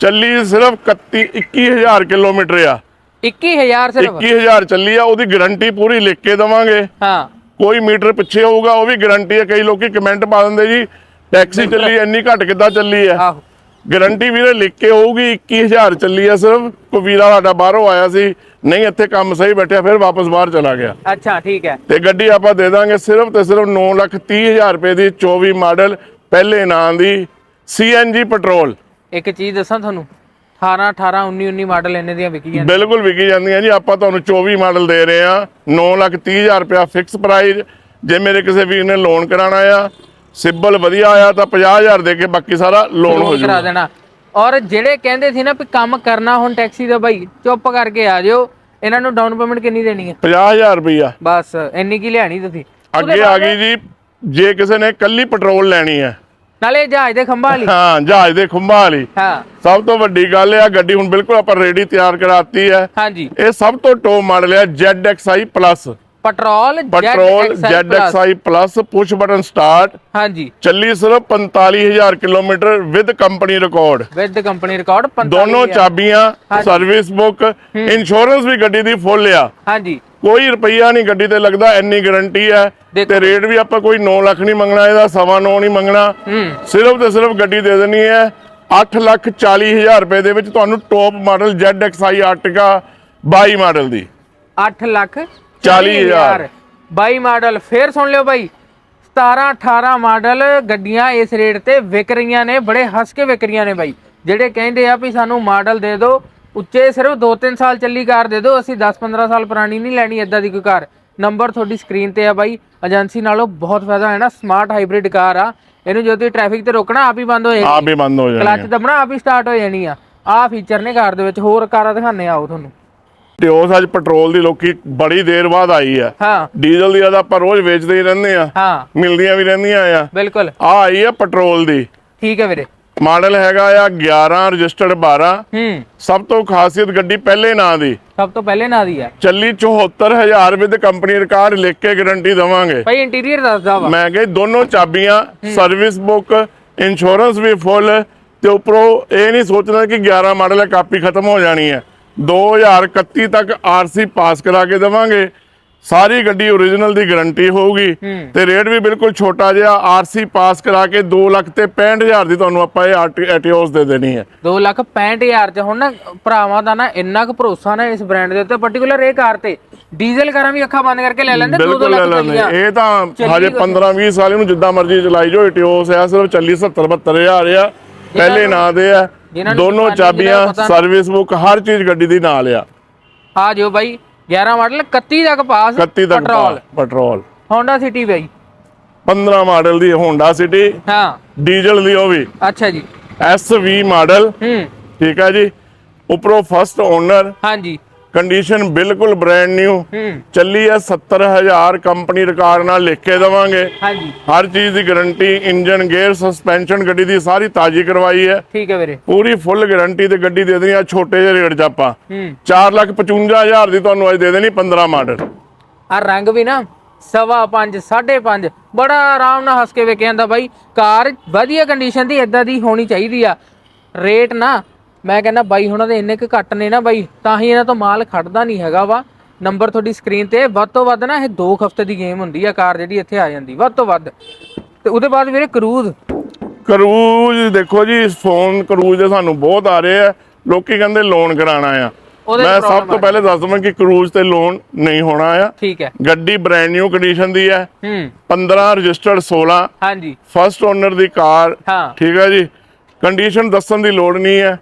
ਚੱਲੀ ਸਿਰਫ 31 21000 ਕਿਲੋਮੀਟਰ ਆ। 21000 ਸਿਰਫ? 21000 ਚੱਲੀ ਆ ਉਹਦੀ ਗਾਰੰਟੀ ਪੂਰੀ ਲਿਖ ਕੇ ਦਵਾਂਗੇ। ਹਾਂ। ਕੋਈ ਮੀਟਰ ਪਿੱਛੇ ਹੋਊਗਾ ਉਹ ਵੀ ਗਾਰੰਟੀ ਹੈ ਕਈ ਲੋਕੀ ਕਮੈਂਟ ਪਾ ਦਿੰਦੇ ਜੀ ਟੈਕਸੀ ਚੱਲੀ ਇੰਨੀ ਘੱਟ ਕਿੱਦਾਂ ਚੱਲੀ ਹੈ ਆਹੋ। ਗਾਰੰਟੀ ਵੀਰੇ ਲਿਖ ਕੇ ਹੋਊਗੀ 21000 ਚੱਲੀ ਆ ਸਿਰਫ। ਕੋਈ ਵੀਰਾ ਸਾਡਾ ਬਾਹਰੋਂ ਆਇਆ ਸੀ ਨਹੀਂ ਇੱਥੇ ਕੰਮ ਸਹੀ ਬੈਠਿਆ ਫਿਰ ਵਾਪਸ ਬਾਹਰ ਚਲਾ ਗਿਆ। ਅੱਛਾ ਠੀਕ ਹੈ। ਤੇ ਗੱਡੀ ਆਪਾਂ ਦੇ ਦਾਂਗੇ ਸਿਰਫ ਤੇ ਸਿਰਫ 9 ਲੱਖ 30 ਹਜ਼ਾਰ ਰੁਪਏ ਦੀ 24 ਮਾਡਲ ਪਹਿਲੇ ਨਾਂ ਦੀ CNG ਪੈਟਰੋਲ ਇੱਕ ਚੀਜ਼ ਦੱਸਾਂ ਤੁਹਾਨੂੰ? 18 18 19 19 ਮਾਡਲ ਇਹਨੇ ਦੀਆਂ ਵਿਕੀ ਜਾਂਦੀਆਂ। ਬਿਲਕੁਲ ਵਿਕੀ ਜਾਂਦੀਆਂ ਜੀ। ਆਪਾਂ ਤੁਹਾਨੂੰ 24 ਮਾਡਲ ਦੇ ਰਹੇ ਆ 9 ਲੱਖ 30 ਹਜ਼ਾਰ ਰੁਪਇਆ ਫਿਕਸ ਪ੍ਰਾਈਸ ਜੇ ਮੇਰੇ ਕਿਸੇ ਵੀਰ ਨੇ ਲੋਨ ਕਰਾਣਾ ਆ ਸਿਬਲ ਵਧੀਆ ਆਇਆ ਤਾਂ 50000 ਦੇ ਕੇ ਬਾਕੀ ਸਾਰਾ ਲੋਨ ਹੋ ਕਰਾ ਜਾਊਗਾ ਦੇਣਾ। ਔਰ ਜਿਹੜੇ ਕਹਿੰਦੇ ਸੀ ਨਾ ਵੀ ਕੰਮ ਕਰਨਾ ਹੁਣ ਟੈਕਸੀ ਦਾ ਬਾਈ ਚੁੱਪ ਕਰਕੇ ਆ ਜਿਓ। ਇਹਨਾਂ ਨੂੰ ਡਾਊਨ ਪੇਮੈਂਟ ਕਿੰਨੀ ਦੇਣੀ ਹੈ? 50000 ਰੁਪਇਆ ਬਸ ਇੰਨੀ ਕੀ ਲਿਆਣੀ ਤੁਸੀਂ? ਅੱਗੇ ਆ ਗਈ ਜੀ। ਜੇ ਕਿਸੇ ਨੇ ਕੱਲੀ ਪੈਟਰੋਲ ਲੈਣੀ ਹੈ ਨਾਲੇ ਜਹਾਜ਼ ਦੇ ਖੰਭਾਂ ਵਾਲੀ। ਹਾਂ ਜਹਾਜ਼ ਦੇ ਖੁੰਭਾਂ ਵਾਲੀ। ਹਾਂ। ਸਭ ਤੋਂ ਵੱਡੀ ਗੱਲ ਆ ਗੱਡੀ ਹੁਣ ਬਿਲਕੁਲ ਆਪਾਂ ਰੈਡੀ ਤਿਆਰ ਕਰਾਤੀ ਹੈ। ਹਾਂਜੀ। ਇਹ ਸਭ ਤੋਂ ਟੋਪ ਮਾਡਲ ਹੈ ZXi Plus petrol petrol ZXi Plus push button start ਹਾਂਜੀ। ਚੱਲੀ ਸਿਰਫ 45000 kilometre with company record with company record 45 ਦੋਨੋਂ। ਚਾਬੀਆਂ। ਸਰਵਿਸ ਬੁੱਕ ਇੰਸ਼ੋਰੈਂਸ ਵੀ ਗੱਡੀ ਦੀ ਫੁੱਲ ਆ। ਹਾਂਜੀ। ਕੋਈ ਰੁਪਈਆ ਨਹੀਂ ਗੱਡੀ ਤੇ ਲੱਗਦਾ ਇੰਨੀ ਗਾਰੰਟੀ ਹੈ। ਤੇ ਰੇਟ ਵੀ ਆਪਾਂ ਕੋਈ 9 ਲੱਖ ਨਹੀਂ ਮੰਗਣਾ ਇਹਦਾ ਸਵਾ 9 ਨਹੀਂ ਮੰਗਣਾ। ਸਿਰਫ ਤੇ ਸਿਰਫ ਗੱਡੀ ਦੇ ਦੇਣੀ ਹੈ। 8 ਲੱਖ 40 ਹਜ਼ਾਰ ਰੁਪਏ ਦੇ ਵਿੱਚ ਤੁਹਾਨੂੰ top model ZXi Artica 22 model ਦੀ। 8 ਲੱਖ 40 ਹਜ਼ਾਰ। 22 ਮਾਡਲ ਫੇਰ ਸੁਣ ਲਿਓ ਬਾਈ। 17 18 ਮਾਡਲ ਗੱਡੀਆਂ ਇਸ ਰੇਟ ਤੇ ਵਿਕ ਰਹੀਆਂ ਨੇ ਬੜੇ ਹੱਸ ਕੇ ਵਿਕ ਰਹੀਆਂ ਨੇ ਬਾਈ। ਜਿਹੜੇ ਕਹਿੰਦੇ ਆ ਵੀ ਸਾਨੂੰ ਮਾਡਲ ਦੇ ਦਿਓ ਉੱਚੇ ਸਿਰਫ 2-3 ਸਾਲ ਚੱਲੀ ਕਾਰ ਦੇ ਦਿਓ ਅਸੀਂ 10-15 ਸਾਲ ਪੁਰਾਣੀ ਨਹੀਂ ਲੈਣੀ ਇਦਾਂ ਦੀ ਕੋਈ ਕਾਰ। ਨੰਬਰ ਤੁਹਾਡੀ ਸਕਰੀਨ ਤੇ ਆ ਬਾਈ। ਏਜੰਸੀ ਨਾਲੋਂ ਬਹੁਤ ਫਾਇਦਾ ਹੈ ਨਾ ਸਮਾਰਟ ਹਾਈਬ੍ਰਿਡ ਕਾਰ ਆ। ਇਹਨੂੰ ਜਦੋਂ ਤੁਸੀਂ ਟ੍ਰੈਫਿਕ ਤੇ ਰੋਕਣਾ ਆਪ ਹੀ ਬੰਦ ਹੋ ਜਾਏਗੀ ਆਪ ਹੀ ਬੰਦ ਹੋ ਕਲਚ ਜਾਣੀ ਦਬਣਾ ਆਪ ਹੀ ਸਟਾਰਟ ਹੋ ਜਾਣੀ ਆ। ਆਹ ਫੀਚਰ ਨੇ ਕਾਰ ਦੇ ਵਿੱਚ ਹੋਰ ਕਾਰਾਂ ਦਿਖਾਣੇ ਆਓ ਤੁਹਾਨੂੰ। ਤੇ ਉਸ ਅੱਜ ਪੈਟਰੋਲ ਦੀ ਲੋਕੀ ਬੜੀ ਦੇਰ ਬਾਅਦ ਆਈ ਹੈ ਹਾਂ। ਡੀਜ਼ਲ ਦੀ ਤਾਂ ਆਪਾਂ ਰੋਜ਼ ਵੇਚਦੇ ਹੀ ਰਹਿੰਦੇ ਆ। ਹਾਂ। ਮਿਲਦੀਆਂ ਵੀ ਰਹਿੰਦੀਆਂ ਆ। ਬਿਲਕੁਲ। ਆ ਆਈ ਹੈ ਪੈਟਰੋਲ ਦੀ। ਠੀਕ ਹੈ ਵੀਰੇ। ਮਾਡਲ ਹੈਗਾ ਆ 11 ਰਜਿਸਟਰਡ 12 ਹੂੰ। ਸਭ ਤੋਂ ਖਾਸੀਅਤ ਗੱਡੀ ਪਹਿਲੇ ਨਾਂ ਦੀ। ਸਭ ਤੋਂ ਪਹਿਲੇ ਨਾਂ ਦੀ ਆ। ਚੱਲੀ 74000 ਵਿਦ ਕੰਪਨੀ ਰਿਕਾਰਡ ਲਿਖ ਕੇ ਗਾਰੰਟੀ ਦਵਾਂਗੇ। ਭਾਈ ਇੰਟੀਰੀਅਰ ਦੱਸਦਾ ਵਾ। ਮੈਂ ਕਿਹਾ ਦੋਨੋਂ ਚਾਬੀਆਂ ਸਰਵਿਸ ਬੁੱਕ ਇੰਸ਼ੋਰੈਂਸ ਵੀ ਫੁੱਲ ਤੇ ਉੱਪਰੋਂ ਇਹ ਨਹੀਂ ਸੋਚਣਾ ਕਿ 11 ਮਾਡਲ ਹੈ ਕਾਪੀ ਖਤਮ ਹੋ ਜਾਣੀ ਹੈ 2031 ਤੱਕ ਆਰਸੀ ਪਾਸ ਕਰਾ ਕੇ ਦਵਾਂਗੇ। ਸਾਰੀ ਗੱਡੀ ਓਰੀਜਨਲ ਦੀ ਗਾਰੰਟੀ ਹੋਊਗੀ। ਤੇ ਰੇਟ ਵੀ ਬਿਲਕੁਲ ਛੋਟਾ ਜਿਹਾ ਆਰਸੀ ਪਾਸ ਕਰਾ ਕੇ 2 ਲੱਖ ਤੇ 65000 ਦੀ ਤੁਹਾਨੂੰ ਆਪਾਂ ਇਹ ਐਟੀਓਸ ਦੇ ਦੇਣੀ ਹੈ। 2 ਲੱਖ 65000 ਚ ਹੁਣ ਨਾ ਭਰਾਵਾਂ ਦਾ ਨਾ ਇੰਨਾ ਕੁ ਭਰੋਸਾ ਨਾ ਇਸ ਬ੍ਰਾਂਡ ਦੇ ਉੱਤੇ ਪਾਰਟਿਕੂਲਰ ਇਹ ਕਾਰ ਤੇ ਡੀਜ਼ਲ ਕਾਰਾਂ ਵੀ ਅੱਖਾਂ ਬੰਦ ਕਰਕੇ ਲੈ ਲੈਂਦੇ 2 ਬਿਲਕੁਲ ਲੱਖ ਚੱਲੀਆਂ ਇਹ ਤਾਂ ਹਜੇ ਕੁਛ 15 20 ਸਾਲ ਇਹਨੂੰ ਜਿੱਦਾਂ ਮਰਜ਼ੀ ਚਲਾਈ ਜੋ ਐਟੀਓਸ ਆ ਸਿਰਫ ਚੱਲੀ 70 72000 ਆ। ਪਹਿਲੇ ਨਾਂ ਦੇ ਆ। ਦੋਨੋਂ ਚਾਬੀਆਂ ਸਰਵਿਸ ਬੁੱਕ ਹਰ ਚੀਜ਼ ਗੱਡੀ ਦੀ ਨਾਲ ਆ। ਆ ਜਿਓ ਬਾਈ। 11 ਮਾਡਲ 31 ਤੱਕ ਪਾਸ 31 ਤੱਕ ਪੈਟਰੋਲ ਪੈਟਰੋਲ Honda City ਬਾਈ। 15 ਮਾਡਲ ਦੀ ਹੋਂਡਾ ਸਿਟੀ ਹਾਂ। ਡੀਜ਼ਲ ਦੀ ਉਹ ਵੀ। ਅੱਛਾ ਜੀ। SV model. ਹੂੰ। ਠੀਕ ਹੈ ਜੀ। ਉੱਪਰੋਂ ਫਸਟ ਓਨਰ ਹਾਂਜੀ। ਕੰਡੀਸ਼ਨ ਬਿਲਕੁਲ ਬ੍ਰੈਂਡ ਨਿਊ ਚੱਲੀ ਹੈ 70000 ਕੰਪਨੀ ਰਿਕਾਰਡ ਨਾਲ ਲਿਖ ਕੇ ਦੇਵਾਂਗੇ। ਹਾਂਜੀ। ਹਰ ਚੀਜ਼ ਦੀ ਗਾਰੰਟੀ ਇੰਜਨ ਗੇਅਰ ਸਸਪੈਂਸ਼ਨ ਗੱਡੀ ਦੀ ਸਾਰੀ ਤਾਜ਼ੀ ਕਰਵਾਈ ਹੈ। ਠੀਕ ਹੈ ਵੀਰੇ। ਪੂਰੀ ਫੁੱਲ ਗਾਰੰਟੀ ਤੇ ਗੱਡੀ ਦੇ ਦੇਣੀ ਆ ਛੋਟੇ ਜਿਹੇ ਰੇਟ 'ਚ ਆਪਾਂ। ਹੂੰ। 455000 ਦੀ ਤੁਹਾਨੂੰ ਅੱਜ ਦੇ ਦੇਣੀ 15 ਮਾਡਲ। ਆ ਰੰਗ ਵੀ ਨਾ ਸਵਾ 5 5.5 ਬੜਾ ਆਰਾਮ ਨਾਲ ਹੱਸ ਕੇ ਵੇਖ ਜਾਂਦਾ ਬਾਈ। ਕਾਰ ਵਧੀਆ ਕੰਡੀਸ਼ਨ ਦੀ ਇਦਾਂ ਦੀ ਹੋਣੀ ਚਾਹੀਦੀ ਆ। ਰੇਟ ਨਾ ਮੈਂ ਕਹਿੰਦਾ ਬਾਈ ਹੁਣਾਂ ਦੇ ਇੰਨੇ ਕੁ ਘੱਟ ਨੇ ਨਾ ਬਾਈ ਤਾਂ ਹੀ ਇਹਨਾਂ ਤੋਂ ਮਾਲ ਖੜਦਾ ਨਹੀਂ ਹੈਗਾ ਵਾ। ਨੰਬਰ ਤੁਹਾਡੀ ਸਕਰੀਨ ਤੇ ਵੱਧ ਤੋਂ ਵੱਧ ਨਾ ਇਹ 2 ਹਫ਼ਤੇ ਦੀ ਗੇਮ ਹੁੰਦੀ ਆ ਕਾਰ ਜਿਹੜੀ ਇੱਥੇ ਆ ਜਾਂਦੀ ਵੱਧ ਤੋਂ ਵੱਧ। ਤੇ ਉਹਦੇ ਬਾਅਦ ਵੀਰੇ ਕਰੂਜ਼। ਕਰੂਜ਼ ਦੇਖੋ ਜੀ ਫੋਨ ਕਰੂਜ਼ ਦੇ ਸਾਨੂੰ ਬਹੁਤ ਆ ਰਹੇ ਆ। ਲੋਕੀ ਕਹਿੰਦੇ ਲੋਨ ਕਰਾਣਾ ਆ। ਮੈਂ ਸਭ ਤੋਂ ਪਹਿਲੇ ਦੱਸ ਦਵਾਂ ਕਿ ਕਰੂਜ਼ ਤੇ ਲੋਨ ਨਹੀਂ ਹੋਣਾ ਆ। ਠੀਕ ਹੈ। ਗੱਡੀ ਬ੍ਰੈਂਡ ਨਿਊ ਕੰਡੀਸ਼ਨ ਦੀ ਹੈ। ਹੂੰ। 15 ਰਜਿਸਟਰਡ 16 ਹਾਂਜੀ। ਫਸਟ ਓਨਰ ਦੀ ਕਾਰ। ਹਾਂ। ਠੀਕ ਹੈ ਜੀ। ਕੰਡੀਸ਼ਨ ਦੱਸਣ ਦੀ ਲੋੜ ਨਹੀਂ ਹੈ।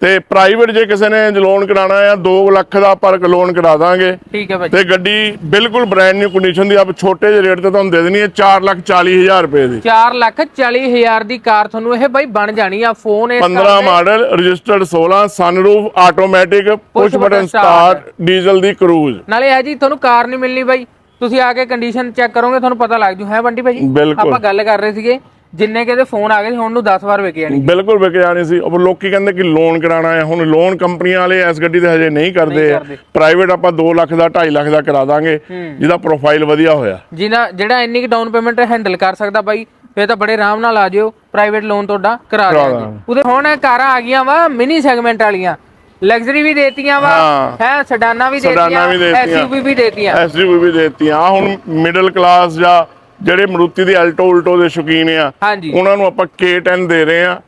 ਤੇ ਪ੍ਰਾਈਵੇਟ ਜੇ ਕਿਸੇ ਨੇ ਲੋਨ ਕਰਾਣਾ ਆ 2 ਲੱਖ ਦਾ ਪਰ ਲੋਨ ਕਰਾ ਦਾਂਗੇ। ਠੀਕ ਹੈ ਬਾਈ ਤੇ ਗੱਡੀ ਬਿਲਕੁਲ ਬ੍ਰੈਂਡ ਨਿਊ ਕੰਡੀਸ਼ਨ ਦੀ ਆਪ ਛੋਟੇ ਜਿਹੇ ਰੇਟ ਤੇ ਤੁਹਾਨੂੰ ਦੇ ਦੇਣੀ ਹੈ 4 ਲੱਖ 40 ਹਜ਼ਾਰ ਰੁਪਏ ਦੀ। 4 ਲੱਖ 40 ਹਜ਼ਾਰ ਦੀ ਕਾਰ ਤੁਹਾਨੂੰ ਇਹ ਬਾਈ ਬਣ ਜਾਣੀ ਆ ਫੋਨ ਇਸ 15 ਕਾਰ ਦੇ- model registered 16 sunroof automatic push button start diesel ਦੀ ਕਰੂਜ਼ ਨਾਲੇ ਹੈ ਜੀ ਤੁਹਾਨੂੰ ਕਾਰ ਨਹੀਂ ਮਿਲਣੀ ਬਾਈ। ਤੁਸੀਂ ਆ ਕੇ ਕੰਡੀਸ਼ਨ ਚੈੱਕ ਕਰੋਗੇ ਤੁਹਾਨੂੰ ਪਤਾ ਲੱਗ ਜੂ। ਹੈ ਬੰਟੀ ਭਾਜੀ? ਬਿਲਕੁਲ। ਆਪਾਂ ਗੱਲ ਕਰ ਰਹੇ ਸੀਗੇ। ਜਿੰਨੇ ਕਿਤੇ ਫੋਨ ਆ ਗਏ ਸੀ ਹੁਣ ਨੂੰ 10 ਵਾਰ ਵਿਕੇ ਜਾਣੀ ਬਿਲਕੁਲ ਵਿਕ ਜਾਣੀ ਸੀ। ਉਹ ਲੋਕੀ ਕਹਿੰਦੇ ਕਿ ਲੋਨ ਕਰਾਣਾ ਹੈ। ਹੁਣ ਲੋਨ ਕੰਪਨੀਆਂ ਵਾਲੇ ਇਸ ਗੱਡੀ ਤੇ ਹਜੇ ਨਹੀਂ ਕਰਦੇ। ਪ੍ਰਾਈਵੇਟ ਆਪਾਂ 2 ਲੱਖ ਦਾ 2.5 ਲੱਖ ਦਾ ਕਰਾ ਦਾਂਗੇ। ਜਿਹਦਾ ਪ੍ਰੋਫਾਈਲ ਵਧੀਆ ਹੋਇਆ। ਜਿਹਨਾਂ ਜਿਹੜਾ ਇੰਨੀ ਕਿ ਡਾਊਨ ਪੇਮੈਂਟ ਹੈਂਡਲ ਕਰ ਸਕਦਾ ਬਾਈ ਫੇਰ ਤਾਂ ਬੜੇ ਆਰਾਮ ਨਾਲ ਆ ਜਿਓ। ਪ੍ਰਾਈਵੇਟ ਲੋਨ ਤੁਹਾਡਾ ਕਰਾ ਦਿਆਂਗੇ। ਦਾਂਗੇ। ਉਹਦੇ ਹੁਣ ਕਾਰਾਂ ਆ ਗਈਆਂ ਵਾ ਮਿਨੀ ਸੈਗਮੈਂਟ ਵਾਲੀਆਂ। ਲਗਜ਼ਰੀ ਵੀ ਦੇਤੀਆਂ ਵਾ। ਹਾਂ। ਹੈ ਸਡਾਨਾ ਵੀ ਸਡਾਨਾ ਦੇਤੀਆਂ ਵੀ ਦੇਤੀਆਂ। ਐਸਯੂਵੀ ਵੀ ਦੇਤੀਆਂ। ਐਸਯੂਵੀ ਵੀ ਦੇਤੀਆਂ। ਹੁਣ ਮਿਡਲ ਕਲਾਸ ਜਾਂ ਜਿਹੜੇ ਮਰੂਤੀ ਦੀ ਅਲਟੋ ਉਲਟੋ ਦੇ ਸ਼ੌਕੀਨ ਆ ਉਹਨਾਂ ਨੂੰ ਆਪਾਂ K10 ਦੇ ਰਹੇ ਆ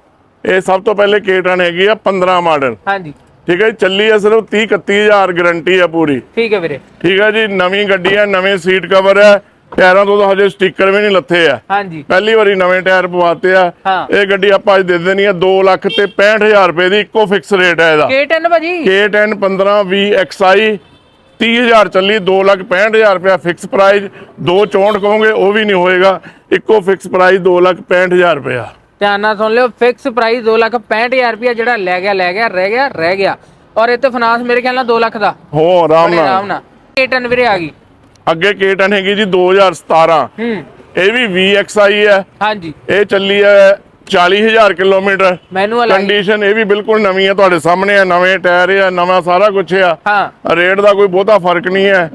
ਇਹ ਸਭ ਤੋਂ ਪਹਿਲੇ K10 ਹੈਗੀ ਆ 15 ਮਾਡਲ ਹਾਂਜੀ। ਠੀਕ ਹੈ ਚੱਲੀ ਆ ਸਿਰਫ 30 31000 ਗਾਰੰਟੀ ਆ ਪੂਰੀ। ਠੀਕ ਹੈ ਵੀਰੇ। ਠੀਕ ਹੈ ਜੀ ਨਵੀਂ ਗੱਡੀ ਹੈ ਨਵੇਂ ਸੀਟ ਕਵਰ ਹੈ ਟਾਇਰਾਂ ਤੋਂ ਤਾਂ ਹਜੇ ਸਟicker ਵੀ ਨਹੀਂ ਲੱਥੇ ਆ। ਹਾਂਜੀ। ਪਹਿਲੀ ਵਾਰੀ ਨਵੇਂ ਟਾਇਰ ਪਵਾਤੇ ਆ। ਇਹ ਗੱਡੀ ਆਪਾਂ ਅੱਜ ਦੇ ਦੇਣੀ ਆ 2 ਲੱਖ ਤੇ 65000 ਰੁਪਏ ਦੀ ਇੱਕੋ ਫਿਕਸ ਰੇਟ ਹੈ ਇਹਦਾ। K10 ਭਾਜੀ? K10 15 20 XI 30000 ਚੱਲੀ 2 ਲੱਖ 65000 ਰੁਪਏ ਫਿਕਸ ਪ੍ਰਾਈਸ 264 ਕਹੋਗੇ ਉਹ ਵੀ ਨਹੀਂ ਹੋਏਗਾ। ਇੱਕੋ ਫਿਕਸ ਪ੍ਰਾਈਸ 2 ਲੱਖ 65000 ਰੁਪਏ ਧਿਆਨ ਨਾਲ ਸੁਣ ਲਿਓ ਫਿਕਸ ਪ੍ਰਾਈਸ 2 ਲੱਖ 65000 ਰੁਪਇਆ ਜਿਹੜਾ ਲੈ ਗਿਆ ਲੈ ਗਿਆ ਰਹਿ ਗਿਆ ਰਹਿ ਗਿਆ। ਔਰ ਇਹ ਤੇ ਫਾਈਨਾਂਸ ਮੇਰੇ ਖਿਆਲ ਨਾਲ 2 ਲੱਖ ਦਾ। ਹੋ ਆਰਾਮ ਨਾਲ। ਆਰਾਮ ਨਾਲ। K10 ਵੀਰੇ ਆ ਗਈ। ਅੱਗੇ K10 ਹੈਗੀ ਜੀ 2017 ਹੂੰ। ਇਹ ਵੀ VXI ਹੈ। ਹਾਂਜੀ। ਇਹ ਚੱਲੀ ਹੈ 40000 ਕਿਲੋਮੀਟਰ। ਮੈਨੂਅਲ ਆ ਗਈ ਕੰਡੀਸ਼ਨ ਇਹ ਵੀ ਬਿਲਕੁਲ ਨਵੀਂ ਹੈ ਤੁਹਾਡੇ ਸਾਹਮਣੇ ਆ ਨਵੇਂ ਟਾਇਰ ਆ ਨਵਾਂ ਸਾਰਾ ਕੁਝ ਆ। ਹਾਂ। ਰੇਟ ਦਾ ਕੋਈ ਬਹੁਤਾ ਫ਼ਰਕ ਨਹੀਂ ਹੈ।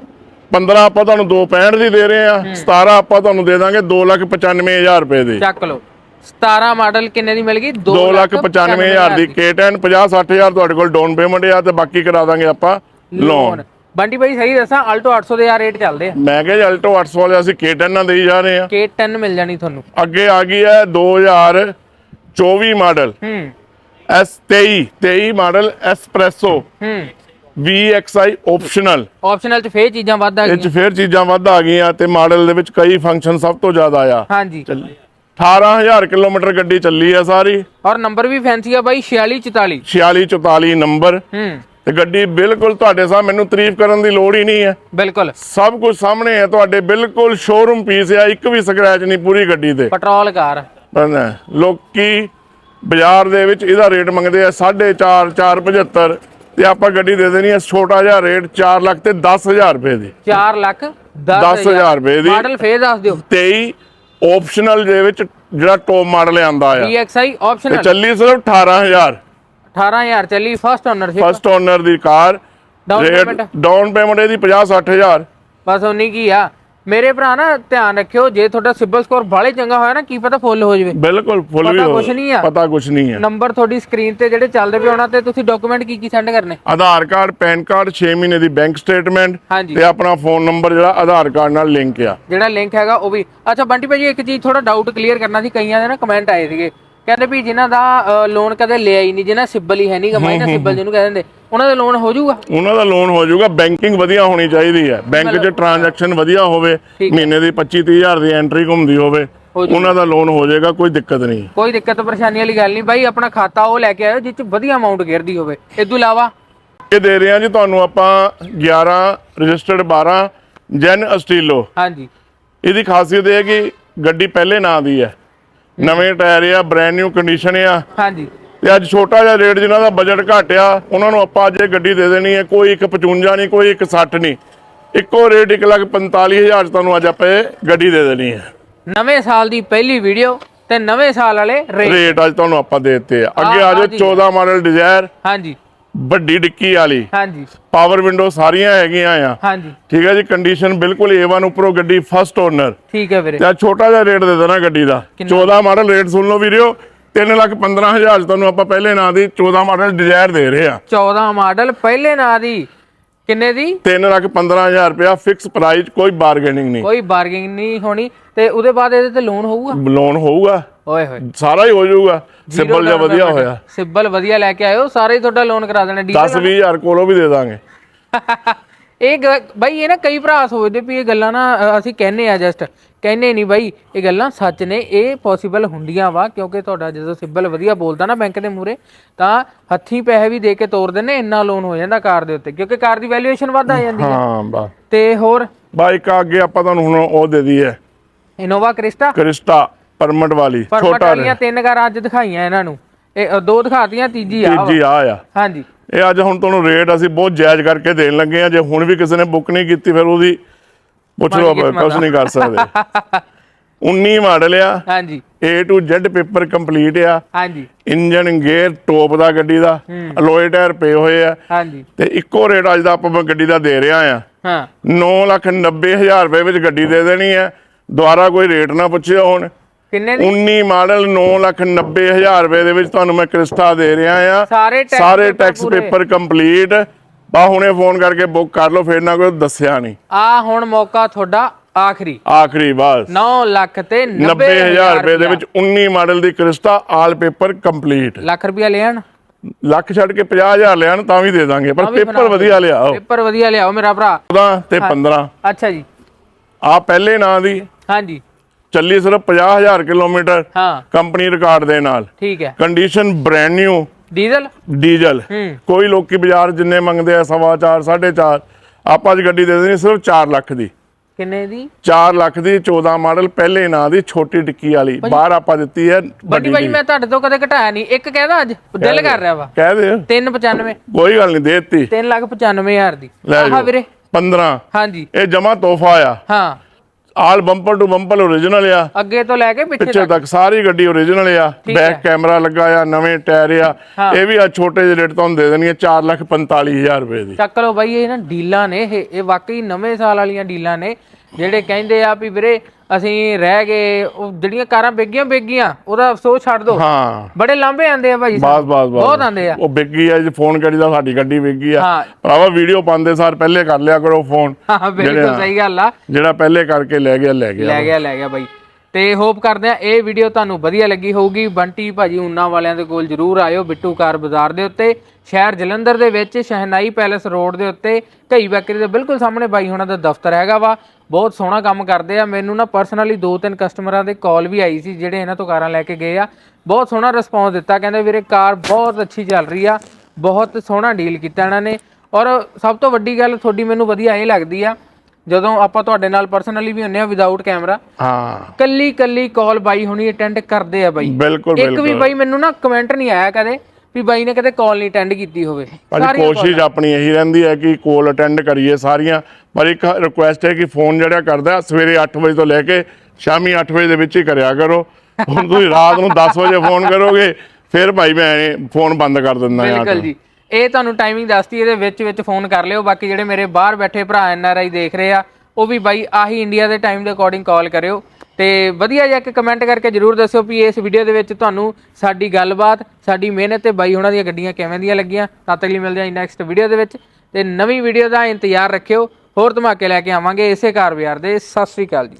15 ਆਪਾਂ ਤੁਹਾਨੂੰ 265 ਦੀ ਦੇ ਰਹੇ ਆ 17 ਆਪਾਂ ਤੁਹਾਨੂੰ ਦੇ ਦਾਂਗੇ 295000 ਰੁਪਏ ਦੀ। ਚੱਕ ਲਓ। 17 ਮਾਡਲ ਕਿੰਨੇ ਦੀ ਮਿਲ ਗਈ? 295000 ਦੀ K10 50 60000 ਤੁਹਾਡੇ ਕੋਲ ਡਾਊਨ ਪੇਮੈਂਟ ਆ ਤੇ ਬਾਕੀ ਕਰਾ ਦਾਂਗੇ ਆਪਾਂ ਲੋਨ ਬੰਟੀ ਭਾਈ ਸਹੀ ਦੱਸਾਂ ਆਲਟੋ 800 ਦੇ ਆ ਰੇਟ ਚੱਲਦੇ ਆ। ਮੈਂ ਕਿਹਾ ਜੀ ਅਲਟੋ 800 ਵਾਲੇ ਅਸੀਂ K10 ਨਾਲ ਦੇਈ ਜਾ ਰਹੇ ਆ। K10 ਮਿਲ ਜਾਣੀ ਤੁਹਾਨੂੰ। ਅੱਗੇ ਆ ਗਈ ਹੈ 2024 ਮਾਡਲ ਹੂੰ S23 23 ਮਾਡਲ ਐਸਪ੍ਰੈਸੋ ਹੂੰ VXI ਆਪਸ਼ਨਲ ਆਪਸ਼ਨਲ ਚ ਫੇਰ ਚੀਜ਼ਾਂ ਵੱਧ ਆ ਇਹ ਗਈਆਂ ਚ ਫੇਰ ਚੀਜ਼ਾਂ ਵੱਧ ਆ ਗਈਆਂ ਤੇ ਮਾਡਲ ਦੇ ਵਿੱਚ ਕਈ ਫੰਕਸ਼ਨ ਸਭ ਤੋਂ ਜ਼ਿਆਦਾ ਆ ਹਾਂਜੀ 18000 ਕਿਲੋਮੀਟਰ ਗੱਡੀ ਚੱਲੀ ਆ ਸਾਰੀ ਔਰ ਨੰਬਰ ਵੀ ਫੈਂਸੀ ਆ ਬਾਈ 4644 4644 ਨੰਬਰ ਹੂੰ ਤੇ ਗੱਡੀ ਬਿਲਕੁਲ ਤੁਹਾਡੇ ਸਾਹ ਮੈਨੂੰ ਤਾਰੀਫ ਕਰਨ ਦੀ ਲੋੜ ਹੀ ਨਹੀਂ ਹੈ ਬਿਲਕੁਲ ਸਭ ਕੁਝ ਸਾਹਮਣੇ ਹੈ ਤੁਹਾਡੇ ਬਿਲਕੁਲ ਸ਼ੋਰੂਮ ਪੀਸ ਆ ਇੱਕ ਵੀ ਸਕ੍ਰੈਚ ਨਹੀਂ ਪੂਰੀ ਗੱਡੀ ਤੇ ਪੈਟਰੋਲ ਕਾਰ ਹੈ, ਲੋਕੀ ਬਾਜ਼ਾਰ ਦੇ ਵਿੱਚ ਇਹਦਾ ਰੇਟ ਮੰਗਦੇ ਆ 4.5 475 ਤੇ ਆਪਾਂ ਗੱਡੀ ਦੇ ਦੇਣੀ ਹੈ ਛੋਟਾ ਜਿਹਾ ਰੇਟ 4 ਲੱਖ ਤੇ 10000 ਰੁਪਏ ਦੀ। 4 ਲੱਖ 10,000 ਰੁਪਏ ਦੀ। ਮਾਡਲ ਫੇਰ ਦੱਸ ਦਿਓ। 23 ਆਪਸ਼ਨਲ ਦੇ ਵਿੱਚ ਜਿਹੜਾ ਟੌਪ ਮਾਡਲ ਆਂਦਾ ਆ। EXI ਤੇ ਆਪਸ਼ਨਲ ਚੱਲੀ ਸਿਰਫ 18000 18000 ਚੱਲੀ ਫਸਟ ਓਨਰਸ਼ਿਪ ਫਸਟ ਓਨਰ ਦੀ car. Rate payment? Down payment ਇਹਦੀ 50 60000 ਬਸ ਉਨੀ ਕੀ ਆ? ਮੇਰੇ ਭਰਾ ਨਾ ਧਿਆਨ ਰੱਖਿਓ ਜੇ ਤੁਹਾਡਾ ਸਿਬਲ ਸਕੋਰ ਬਾਲੇ ਚੰਗਾ ਹੋਇਆ ਨਾ ਕੀ ਪਤਾ ਫੁੱਲ ਹੋ ਜਾਵੇ। ਬਿਲਕੁਲ ਫੁੱਲ ਵੀ ਪਤਾ ਹੋ ਕੁਛ ਨਹੀਂ ਆ। ਪਤਾ ਕੁਛ ਨਹੀਂ ਹੈ ਨੰਬਰ ਤੁਹਾਡੀ ਸਕਰੀਨ ਤੇ ਜਿਹੜੇ ਚੱਲਦੇ ਪਏ ਉਹਨਾਂ ਤੇ ਤੁਸੀਂ ਡਾਕੂਮੈਂਟ ਕੀ ਕੀ ਸੈਂਡ ਕਰਨੇ? ਆਧਾਰ ਕਾਰਡ ਪੈਨ ਕਾਰਡ 6 ਮਹੀਨੇ ਦੀ ਬੈਂਕ ਸਟੇਟਮੈਂਟ ਹਾਂਜੀ। ਤੇ ਆਪਣਾ ਫੋਨ ਨੰਬਰ ਜਿਹੜਾ ਆਧਾਰ ਕਾਰਡ ਨਾਲ ਲਿੰਕ ਆ। ਜਿਹੜਾ ਲਿੰਕ ਹੈਗਾ ਉਹ ਵੀ। ਅੱਛਾ ਬੰਟੀ ਭਾਜੀ ਇੱਕ ਚੀਜ਼ ਥੋੜਾ ਡਾਊਟ ਕਲੀਅਰ ਕਰਨਾ ਸੀ ਕਈਆਂ ਦੇ ਨਾ ਕਮੈਂਟ ਆਏ ਸੀਗੇ। ਕਹਿੰਦੇ ਵੀ ਜਿਨ੍ਹਾਂ ਦਾ ਲੋਨ ਕਦੇ ਲਿਆ ਹੀ ਨਹੀਂ ਜਿਨ੍ਹਾਂ ਸਿਬਲ ਹੀ ਹੈ ਨਹੀਂ ਕਮਾਈ ਨਾ ਸਿਬਲ ਜਿਹਨੂੰ ਕਹਿੰਦੇ ਹੁੰਦੇ ਉਹਨਾਂ ਦਾ ਲੋਨ ਹੋ ਜਾਊਗਾ? ਉਹਨਾਂ ਦਾ ਲੋਨ ਹੋ ਜਾਊਗਾ। ਬੈਂਕਿੰਗ ਵਧੀਆ ਹੋਣੀ ਚਾਹੀਦੀ ਹੈ। ਬੈਂਕ 'ਚ ਟ੍ਰਾਂਜੈਕਸ਼ਨ ਵਧੀਆ ਹੋਵੇ ਮਹੀਨੇ ਦੀ 25 ਹਜ਼ਾਰ ਦੀ ਐਂਟਰੀ ਘੁੰਮਦੀ ਹੋਵੇ ਉਹਨਾਂ ਦਾ ਲੋਨ ਹੋ ਜਾਏਗਾ ਕੋਈ ਦਿੱਕਤ ਨਹੀਂ। ਕੋਈ ਦਿੱਕਤ ਪਰੇਸ਼ਾਨੀ ਵਾਲੀ ਗੱਲ ਨਹੀਂ। ਬਾਈ ਆਪਣਾ ਖਾਤਾ ਉਹ ਲੈ ਕੇ ਆਇਓ ਜਿਸ ਚ ਵਧੀਆ ਅਮਾਉਂਟ ਗਿਰਦੀ ਹੋਵੇ। ਇਸ ਤੋਂ ਇਲਾਵਾ ਇਹ ਦੇ ਰਹੇ ਹਾਂ ਜੀ ਤੁਹਾਨੂੰ ਆਪਾਂ 11 ਰਜਿਸਟਰਡ 12 ਜੈਨ ਅਸਟੀਲੋ। ਹਾਂਜੀ। ਇਹਦੀ ਖਾਸੀਅਤ ਇਹ ਹੈ ਕਿ ਗੱਡੀ ਪਹਿਲੇ ਨਾਂ ਦੀ ਹੈ। ਨਵੇਂ ਟਾਇਰ ਆ ਬ੍ਰੈਂਡ ਨਿਊ ਕੰਡੀਸ਼ਨ ਆ। ਹਾਂਜੀ। ਤੇ ਅੱਜ ਛੋਟਾ ਜਿਹਾ ਰੇਟ ਜਿਨ੍ਹਾਂ ਦਾ ਬਜਟ ਘਟਿਆ ਉਹਨਾਂ ਨੂੰ ਆਪਾਂ ਅੱਜ ਇਹ ਗੱਡੀ ਦੇ ਦੇਣੀ ਹੈ ਕੋਈ 155 ਨਹੀਂ ਕੋਈ 160 ਨਹੀਂ। ਇੱਕੋ ਰੇਟ 1,45,000 ਚ ਤੁਹਾਨੂੰ ਅੱਜ ਆਪਾਂ ਇਹ ਗੱਡੀ ਦੇ ਦੇਣੀ ਹੈ। ਨਵੇਂ ਸਾਲ ਦੀ ਪਹਿਲੀ ਵੀਡੀਓ ਤੇ ਨਵੇਂ ਸਾਲ ਵਾਲੇ ਰੇਟ। ਅੱਜ ਤੁਹਾਨੂੰ ਆਪਾਂ ਦੇ ਦਿੱਤੇ ਆ। ਅੱਗੇ ਆ ਜਾਓ ਜੀ। 14 ਮਾਡਲ ਡਿਜ਼ਾਇਰ ਹਾਂਜੀ। ਵੱਡੀ ਡਿੱਕੀ ਵਾਲੀ। ਹਾਂਜੀ। ਪਾਵਰ ਵਿੰਡੋ ਸਾਰੀਆਂ ਹੈਗੀਆਂ ਆ। ਹਾਂਜੀ। ਠੀਕ ਹੈ ਜੀ ਕੰਡੀਸ਼ਨ ਬਿਲਕੁਲ A1 ਉੱਪਰੋਂ ਗੱਡੀ ਫਸਟ ਓਨਰ ਠੀਕ ਹੈ ਵੀਰੇ। ਤੇ ਛੋਟਾ ਜਿਹਾ ਰੇਟ ਦੇ ਦੇਣਾ ਗੱਡੀ ਦਾ। 14 ਮਾਡਲ ਰੇਟ ਸੁਣ ਲਓ ਵੀਰਿਓ। 315000 ਚ ਤੁਹਾਨੂੰ ਆਪਾਂ ਪਹਿਲੇ ਨਾਂ ਦੀ 14 ਮਾਡਲ ਡਿਜ਼ਾਇਰ ਦੇ ਰਹੇ ਆ 14 ਮਾਡਲ ਪਹਿਲੇ ਨਾਂ ਦੀ ਕਿੰਨੇ ਦੀ? 315000 ਰੁਪਇਆ ਫਿਕਸ ਪ੍ਰਾਈਸ ਕੋਈ ਬਾਰਗੇਨਿੰਗ ਨਹੀਂ। ਕੋਈ ਬਾਰਗੇਨਿੰਗ ਨਹੀਂ ਹੋਣੀ। ਤੇ ਉਹਦੇ ਬਾਅਦ ਇਹਦੇ ਤੇ ਲੋਨ ਹੋਊਗਾ? ਲੋਨ ਹੋਊਗਾ। ਓਏ ਹੋਏ। ਸਾਰਾ ਹੀ ਹੋ ਜਾਊਗਾ। ਸਿੰਬਲ ਜਿਹਾ ਵਧੀਆ ਹੋਇਆ। ਸਿਬਲ ਵਧੀਆ ਲੈ ਕੇ ਆਇਓ ਸਾਰੇ ਹੀ ਤੁਹਾਡਾ ਲੋਨ ਕਰਾ ਦੇਣਾ। ਡੀਜ਼ਲ 10 20000 ਕੋਲੋਂ ਵੀ ਦੇ ਦਾਂਗੇ। ਇਹ ਬਾਈ ਇਹ ਨਾ ਕਈ ਭਰਾ ਸੋਚਦੇ ਵੀ ਇਹ ਗੱਲਾਂ ਨਾ ਅਸੀਂ ਕਹਿੰਨੇ ਆ ਜਸਟ ਕਹਿੰਨੇ ਨਹੀਂ ਬਾਈ ਇਹ ਗੱਲਾਂ ਸੱਚ ਨੇ ਇਹ ਪੋਸੀਬਲ ਹੁੰਦੀਆਂ ਵਾ ਕਿਉਂਕਿ ਤੁਹਾਡਾ ਜਦੋਂ ਸਿਬਲ ਵਧੀਆ ਬੋਲਦਾ ਨਾ ਬੈਂਕ ਦੇ ਮੂਰੇ ਤਾਂ ਹੱਥੀਂ ਪੈਸੇ ਵੀ ਦੇ ਕੇ ਤੋਰ ਦਿੰਦੇ ਇੰਨਾ ਲੋਨ ਹੋ ਜਾਂਦਾ ਕਾਰ ਦੇ ਉੱਤੇ ਕਿਉਂਕਿ ਕਾਰ ਦੀ ਵੈਲਿਊਏਸ਼ਨ ਵੱਧ ਆ ਜਾਂਦੀ ਹੈ ਹਾਂ ਬਾ ਤੇ ਹੋਰ? ਬਾਈਕ ਅੱਗੇ ਆਪਾਂ ਤੁਹਾਨੂੰ ਹੁਣ ਉਹ ਦੇ ਦਈ ਹੈ ਇਨੋਵਾ ਕ੍ਰਿਸਟਾ ਕ੍ਰਿਸਟਾ ਪਰਮਟ ਵਾਲੀ ਪਰਮਟ ਛੋਟਾ ਵਾਲੀਆਂ ਤਿੰਨ ਕਾਰਾਂ ਅੱਜ ਦਿਖਾਈਆਂ ਇਹਨਾਂ ਨੂੰ। ਇਹ ਦੋ ਦਿਖਾਤੀਆਂ ਤੀਜੀ ਆ ਵਾ। ਜੀ ਆ ਆ। ਹਾਂਜੀ। ਇਹ ਅੱਜ ਹੁਣ ਤੁਹਾਨੂੰ ਰੇਟ ਅਸੀਂ ਬਹੁਤ ਜਾਇਜ਼ ਕਰਕੇ ਦੇਣ ਲੱਗੇ ਆ ਜੇ ਹੁਣ ਵੀ ਕਿਸੇ ਨੇ ਬੁੱਕ ਨਹੀਂ ਕੀਤੀ ਫਿਰ ਉਹਦੀ ਪੁੱਛ ਲਓ ਆਪਾਂ ਕੁਝ ਨਹੀਂ ਕਰ ਸਕਦੇ। 19 ਮਾਡਲ ਆ। ਹਾਂਜੀ। A to Z paper complete ਆ। ਹਾਂਜੀ। ਇੰਜਨ ਗੇਅਰ ਟੋਪ ਦਾ ਗੱਡੀ ਦਾ। ਅਲੋਏ ਟਾਇਰ ਪਏ ਹੋਏ ਆ। ਹਾਂਜੀ। ਤੇ ਇੱਕੋ ਰੇਟ ਅੱਜ ਦਾ ਆਪਾਂ ਗੱਡੀ ਦਾ ਦੇ ਰਿਹਾ ਆ। ਹਾਂ। 990000 ਰੁਪਏ ਵਿੱਚ ਗੱਡੀ ਦੇ ਦੇਣੀ ਹੈ ਦੁਬਾਰਾ ਕੋਈ ਰੇਟ ਨਾ ਪੁੱਛਿਓ ਹੁਣ। ਕਿੰਨੇ ਦੀ? 19 ਮਾਡਲ 990000 ਰੁਪਏ ਦੇ ਵਿੱਚ ਤੁਹਾਨੂੰ ਮੈਂ ਕ੍ਰਿਸਟਾ ਦੇ ਰਿਹਾ ਆ। ਸਾਰੇ ਟੈਕਸ ਪੂਰੇ। ਪੇਪਰ ਕੰਪਲੀਟ ਬਾ ਹੁਣੇ ਫੋਨ ਕਰਕੇ ਬੁੱਕ ਕਰ ਲਓ ਫਿਰ ਨਾ ਕੋਈ ਦੱਸਿਆ ਨਹੀਂ। ਆ ਹੁਣ ਮੌਕਾ ਤੁਹਾਡਾ ਆਖਰੀ। ਆਖਰੀ ਬਸ। 9 ਲੱਖ ਤੇ 90000 ਰੁਪਏ ਦੇ ਵਿੱਚ 19 ਮਾਡਲ ਦੀ Crysta all paper complete. Lakh ਰੁਪਇਆ ਲੈਣ ਲੱਖ ਛੱਡ ਕੇ 50000 ਲੈਣ ਤਾਂ ਵੀ ਦੇ ਦਾਂਗੇ ਪਰ ਪੇਪਰ ਵਧੀਆ ਲਿਆਓ। ਪੇਪਰ ਵਧੀਆ ਲਿਆਓ ਮੇਰਾ ਭਰਾ। 14 ਤੇ 15 ਅੱਛਾ ਜੀ। ਆ ਪਹਿਲੇ ਨਾਂ ਦੀ। ਹਾਂਜੀ। ਚੱਲੀ ਸਿਰਫ 50000 ਕਿਲੋਮੀਟਰ ਹਾਂ। ਕੰਪਨੀ ਰਿਕਾਰਡ ਦੇ ਨਾਲ। ਠੀਕ ਹੈ। Condition brand new diesel? Diesel. ਕੋਈ ਲੋਕੀ ਬਾਜ਼ਾਰ ਜਿੰਨੇ ਮੰਗਦੇ ਆ ਸਵਾ ਚਾਰ, ਸਾਢੇ 4.5 ਆਪਾਂ ਅੱਜ ਗੱਡੀ ਦੇ ਦੇਣੀ ਸਿਰਫ 4 ਲੱਖ ਦੀ। ਕਿੰਨੇ ਦੀ? 4 ਲੱਖ ਦੀ 14 ਮਾਡਲ ਪਹਿਲੇ ਨਾਂ ਦੀ ਛੋਟੀ ਟਿੱਕੀ ਵਾਲੀ। ਬਾਹਰ ਆਪਾਂ ਦਿੱਤੀ ਹੈ ਵੱਡੀ ਭਾਈ ਮੈਂ ਤੁਹਾਡੇ ਤੋਂ ਕਦੇ ਘਟਾਇਆ ਨਹੀਂ। ਇੱਕ ਕਹਿਦਾ ਅੱਜ ਦਿਲ ਕਰ ਰਿਹਾ ਵਾ। ਕਹਿ ਦੇ। 395 ਕੋਈ ਗੱਲ ਨਹੀਂ ਦੇ ਦਿੱਤੀ। 3 ਲੱਖ 95000 ਦੀ। ਆਹ ਵੀਰੇ। 15 ਹਾਂਜੀ। ਇਹ ਜਮਾ ਤੋਹਫਾ ਆ। ਹਾਂ। All bumper to bumper original ਆ। ਅੱਗੇ ਤੋਂ ਲੈ ਕੇ ਪਿੱਛੇ ਤੱਕ। ਸਾਰੀ ਗੱਡੀ ਓਰੀਜਨਲ ਆ। ਬੈਕ। ਕੈਮਰਾ ਲੱਗਾ ਆ ਨਵੇਂ ਟਾਇਰ ਆ। ਇਹ ਵੀ ਆ ਛੋਟੇ ਜਿਹੇ ਰੇਟ ਤੁਹਾਨੂੰ ਦੇ ਦੇਣੀ ਆ 445000 ਰੁਪਏ ਦੀ। ਚੱਕ ਲਓ ਬਾਈ ਇਹ ਨਾ ਡੀਲਾਂ ਨੇ ਇਹ ਇਹ ਵਾਕਈ ਨਵੇਂ ਸਾਲ ਵਾਲੀਆਂ ਡੀਲਾਂ ਨੇ। ਜਿਹੜੇ ਕਹਿੰਦੇ ਆ ਵੀ ਵੀਰੇ ਅਸੀਂ ਰਹਿ ਗਏ ਉਹ ਜਿਹੜੀਆਂ ਕਾਰਾਂ ਵੇਗੀਆਂ ਵੇਗੀਆਂ ਉਹਦਾ ਅਫਸੋਸ ਛੱਡ ਦੋ। ਹਾਂ। ਬੜੇ ਲਾਂਭੇ ਆਂਦੇ ਆ ਭਾਈ ਸਾਹਿਬ। ਬਸ ਬਸ। ਬਹੁਤ ਆਂਦੇ ਆ। ਉਹ ਵਿਕੀ ਆ ਜੇ ਫੋਨ ਕਰੀਦਾ ਸਾਡੀ ਗੱਡੀ ਵਿਕੀ ਆ। ਹਾਂ। ਭਰਾਵਾ ਵੀਡੀਓ ਪਾਉਂਦੇ ਸਾਰ ਪਹਿਲੇ ਕਰ ਲਿਆ ਕਰੋ ਫੋਨ। ਹਾਂ ਬਿਲਕੁਲ ਸਹੀ ਗੱਲ ਆ। ਜਿਹੜਾ ਪਹਿਲੇ ਕਰਕੇ ਲੈ ਗਿਆ ਲੈ ਗਿਆ। ਲੈ ਗਿਆ ਲੈ ਗਿਆ ਬਾਈ। ਤੇ ਹੋਪ ਕਰਦੇ ਆ ਇਹ ਵੀਡੀਓ ਤੁਹਾਨੂੰ ਵਧੀਆ ਲੱਗੀ ਹੋਊਗੀ। ਬੰਟੀ ਭਾਜੀ ਉਨਾ ਵਾਲਿਆਂ ਦੇ ਕੋਲ ਜਰੂਰ ਆਇਓ ਬਿੱਟੂ ਕਾਰ ਬਾਜ਼ਾਰ ਦੇ ਉੱਤੇ, ਸ਼ਹਿਰ ਜਲੰਧਰ ਦੇ ਵਿੱਚ, ਸ਼ਹਿਨਾਈ ਪੈਲੇਸ ਰੋਡ ਦੇ ਉੱਤੇ, ਘਈ ਬੈਕਰੀ ਦੇ ਬਿਲਕੁਲ ਸਾਹਮਣੇ ਬਾਈ ਹੁਣਾਂ ਦਾ ਦਫ਼ਤਰ ਹੈਗਾ ਵਾ। ਬਹੁਤ ਸੋਹਣਾ ਕੰਮ ਕਰਦੇ ਆ। ਮੈਨੂੰ ਨਾ ਪਰਸਨਲੀ ਦੋ ਤਿੰਨ ਕਸਟਮਰਾਂ ਦੇ ਕਾਲ ਵੀ ਆਈ ਸੀ ਜਿਹੜੇ ਇਹਨਾਂ ਤੋਂ ਕਾਰਾਂ ਲੈ ਕੇ ਗਏ ਆ। ਬਹੁਤ ਸੋਹਣਾ ਰਿਸਪੌਂਸ ਦਿੱਤਾ। ਕਹਿੰਦੇ ਵੀਰੇ ਕਾਰ ਬਹੁਤ ਅੱਛੀ ਚੱਲ ਰਹੀ ਆ। ਬਹੁਤ ਸੋਹਣਾ ਡੀਲ ਕੀਤਾ ਇਹਨਾਂ ਨੇ। ਔਰ ਸਭ ਤੋਂ ਵੱਡੀ ਗੱਲ ਤੁਹਾਡੀ ਮੈਨੂੰ ਵਧੀਆ ਇਹ ਲੱਗਦੀ ਆ ਜਦੋਂ ਆਪਾਂ ਤੁਹਾਡੇ ਨਾਲ ਪਰਸਨਲੀ ਵੀ ਹੁੰਨੇ ਆ ਵਿਦਆਊਟ ਕੈਮਰਾ ਹਾਂ। ਕੱਲੀ ਕੱਲੀ ਕਾਲ ਬਾਈ ਹੁਣੀ ਅਟੈਂਡ ਕਰਦੇ ਆ ਬਾਈ। ਬਿਲਕੁਲ ਇੱਕ ਵੀ ਬਾਈ ਮੈਨੂੰ ਨਾ ਕਮੈਂਟ ਨਹੀਂ ਆਇਆ ਕਦੇ ਵੀ ਬਾਈ ਨੇ ਕਦੇ ਕਾਲ ਨਹੀਂ ਅਟੈਂਡ ਕੀਤੀ ਹੋਵੇ। ਭਾਜੀ ਕੋਸ਼ਿਸ਼ ਆਪਣੀ ਇਹੀ ਰਹਿੰਦੀ ਹੈ ਕਿ ਕੋਲ ਅਟੈਂਡ ਕਰੀਏ ਸਾਰੀਆਂ। ਪਰ ਇੱਕ ਰਿਕੁਐਸਟ ਹੈ ਕਿ ਫੋਨ ਜਿਹੜਾ ਕਰਦਾ ਸਵੇਰੇ 8 ਵਜੇ ਤੋਂ ਲੈ ਕੇ ਸ਼ਾਮੀ 8 ਵਜੇ ਦੇ ਵਿੱਚ ਹੀ ਕਰਿਆ ਕਰੋ। ਹੁਣ ਤੁਸੀਂ ਰਾਤ ਨੂੰ 10 ਵਜੇ ਫੋਨ ਕਰੋਗੇ ਫਿਰ ਭਾਈ ਮੈਂ ਫੋਨ ਬੰਦ ਕਰ ਦਿੰਦਾ ਹਾਂ ਬਿਲਕੁਲ ਜੀ। ਇਹ ਤੁਹਾਨੂੰ ਟਾਈਮਿੰਗ ਦੱਸਤੀ, ਇਹਦੇ ਵਿੱਚ ਵਿੱਚ ਫੋਨ ਕਰ ਲਿਓ। ਬਾਕੀ ਜਿਹੜੇ ਮੇਰੇ ਬਾਹਰ ਬੈਠੇ ਭਰਾ ਐਨ ਆਰ ਆਈ ਦੇਖ ਰਹੇ ਆ, ਉਹ ਵੀ ਬਾਈ ਆਹੀ ਇੰਡੀਆ ਦੇ ਟਾਈਮ ਦੇ ਅਕੋਰਡਿੰਗ ਕਾਲ ਕਰਿਓ। ਤੇ ਵਧੀਆ ਜਿਹਾ ਇੱਕ ਕਮੈਂਟ ਕਰਕੇ ਜਰੂਰ ਦੱਸਿਓ ਵੀ ਇਸ ਵੀਡੀਓ ਦੇ ਵਿੱਚ ਤੁਹਾਨੂੰ ਸਾਡੀ ਗੱਲਬਾਤ, ਸਾਡੀ ਮਿਹਨਤ ਤੇ ਬਾਈ ਉਹਨਾਂ ਦੀਆਂ ਗੱਡੀਆਂ ਕਿਵੇਂ ਦੀਆਂ ਲੱਗੀਆਂ। ਤਦ ਤੱਕ ਲਈ ਮਿਲਦੇ ਹਾਂ ਨੈਕਸਟ ਵੀਡੀਓ ਦੇ ਵਿੱਚ। ਤੇ ਨਵੀਂ ਵੀਡੀਓ ਦਾ ਇੰਤਜ਼ਾਰ ਰੱਖਿਓ। ਹੋਰ ਧਮਾਕੇ ਲੈ ਕੇ ਆਵਾਂਗੇ ਇਸੇ ਕਾਰ ਬਾਜ਼ਾਰ ਦੇ। ਸਤਿ ਸ੍ਰੀ ਅਕਾਲ ਜੀ।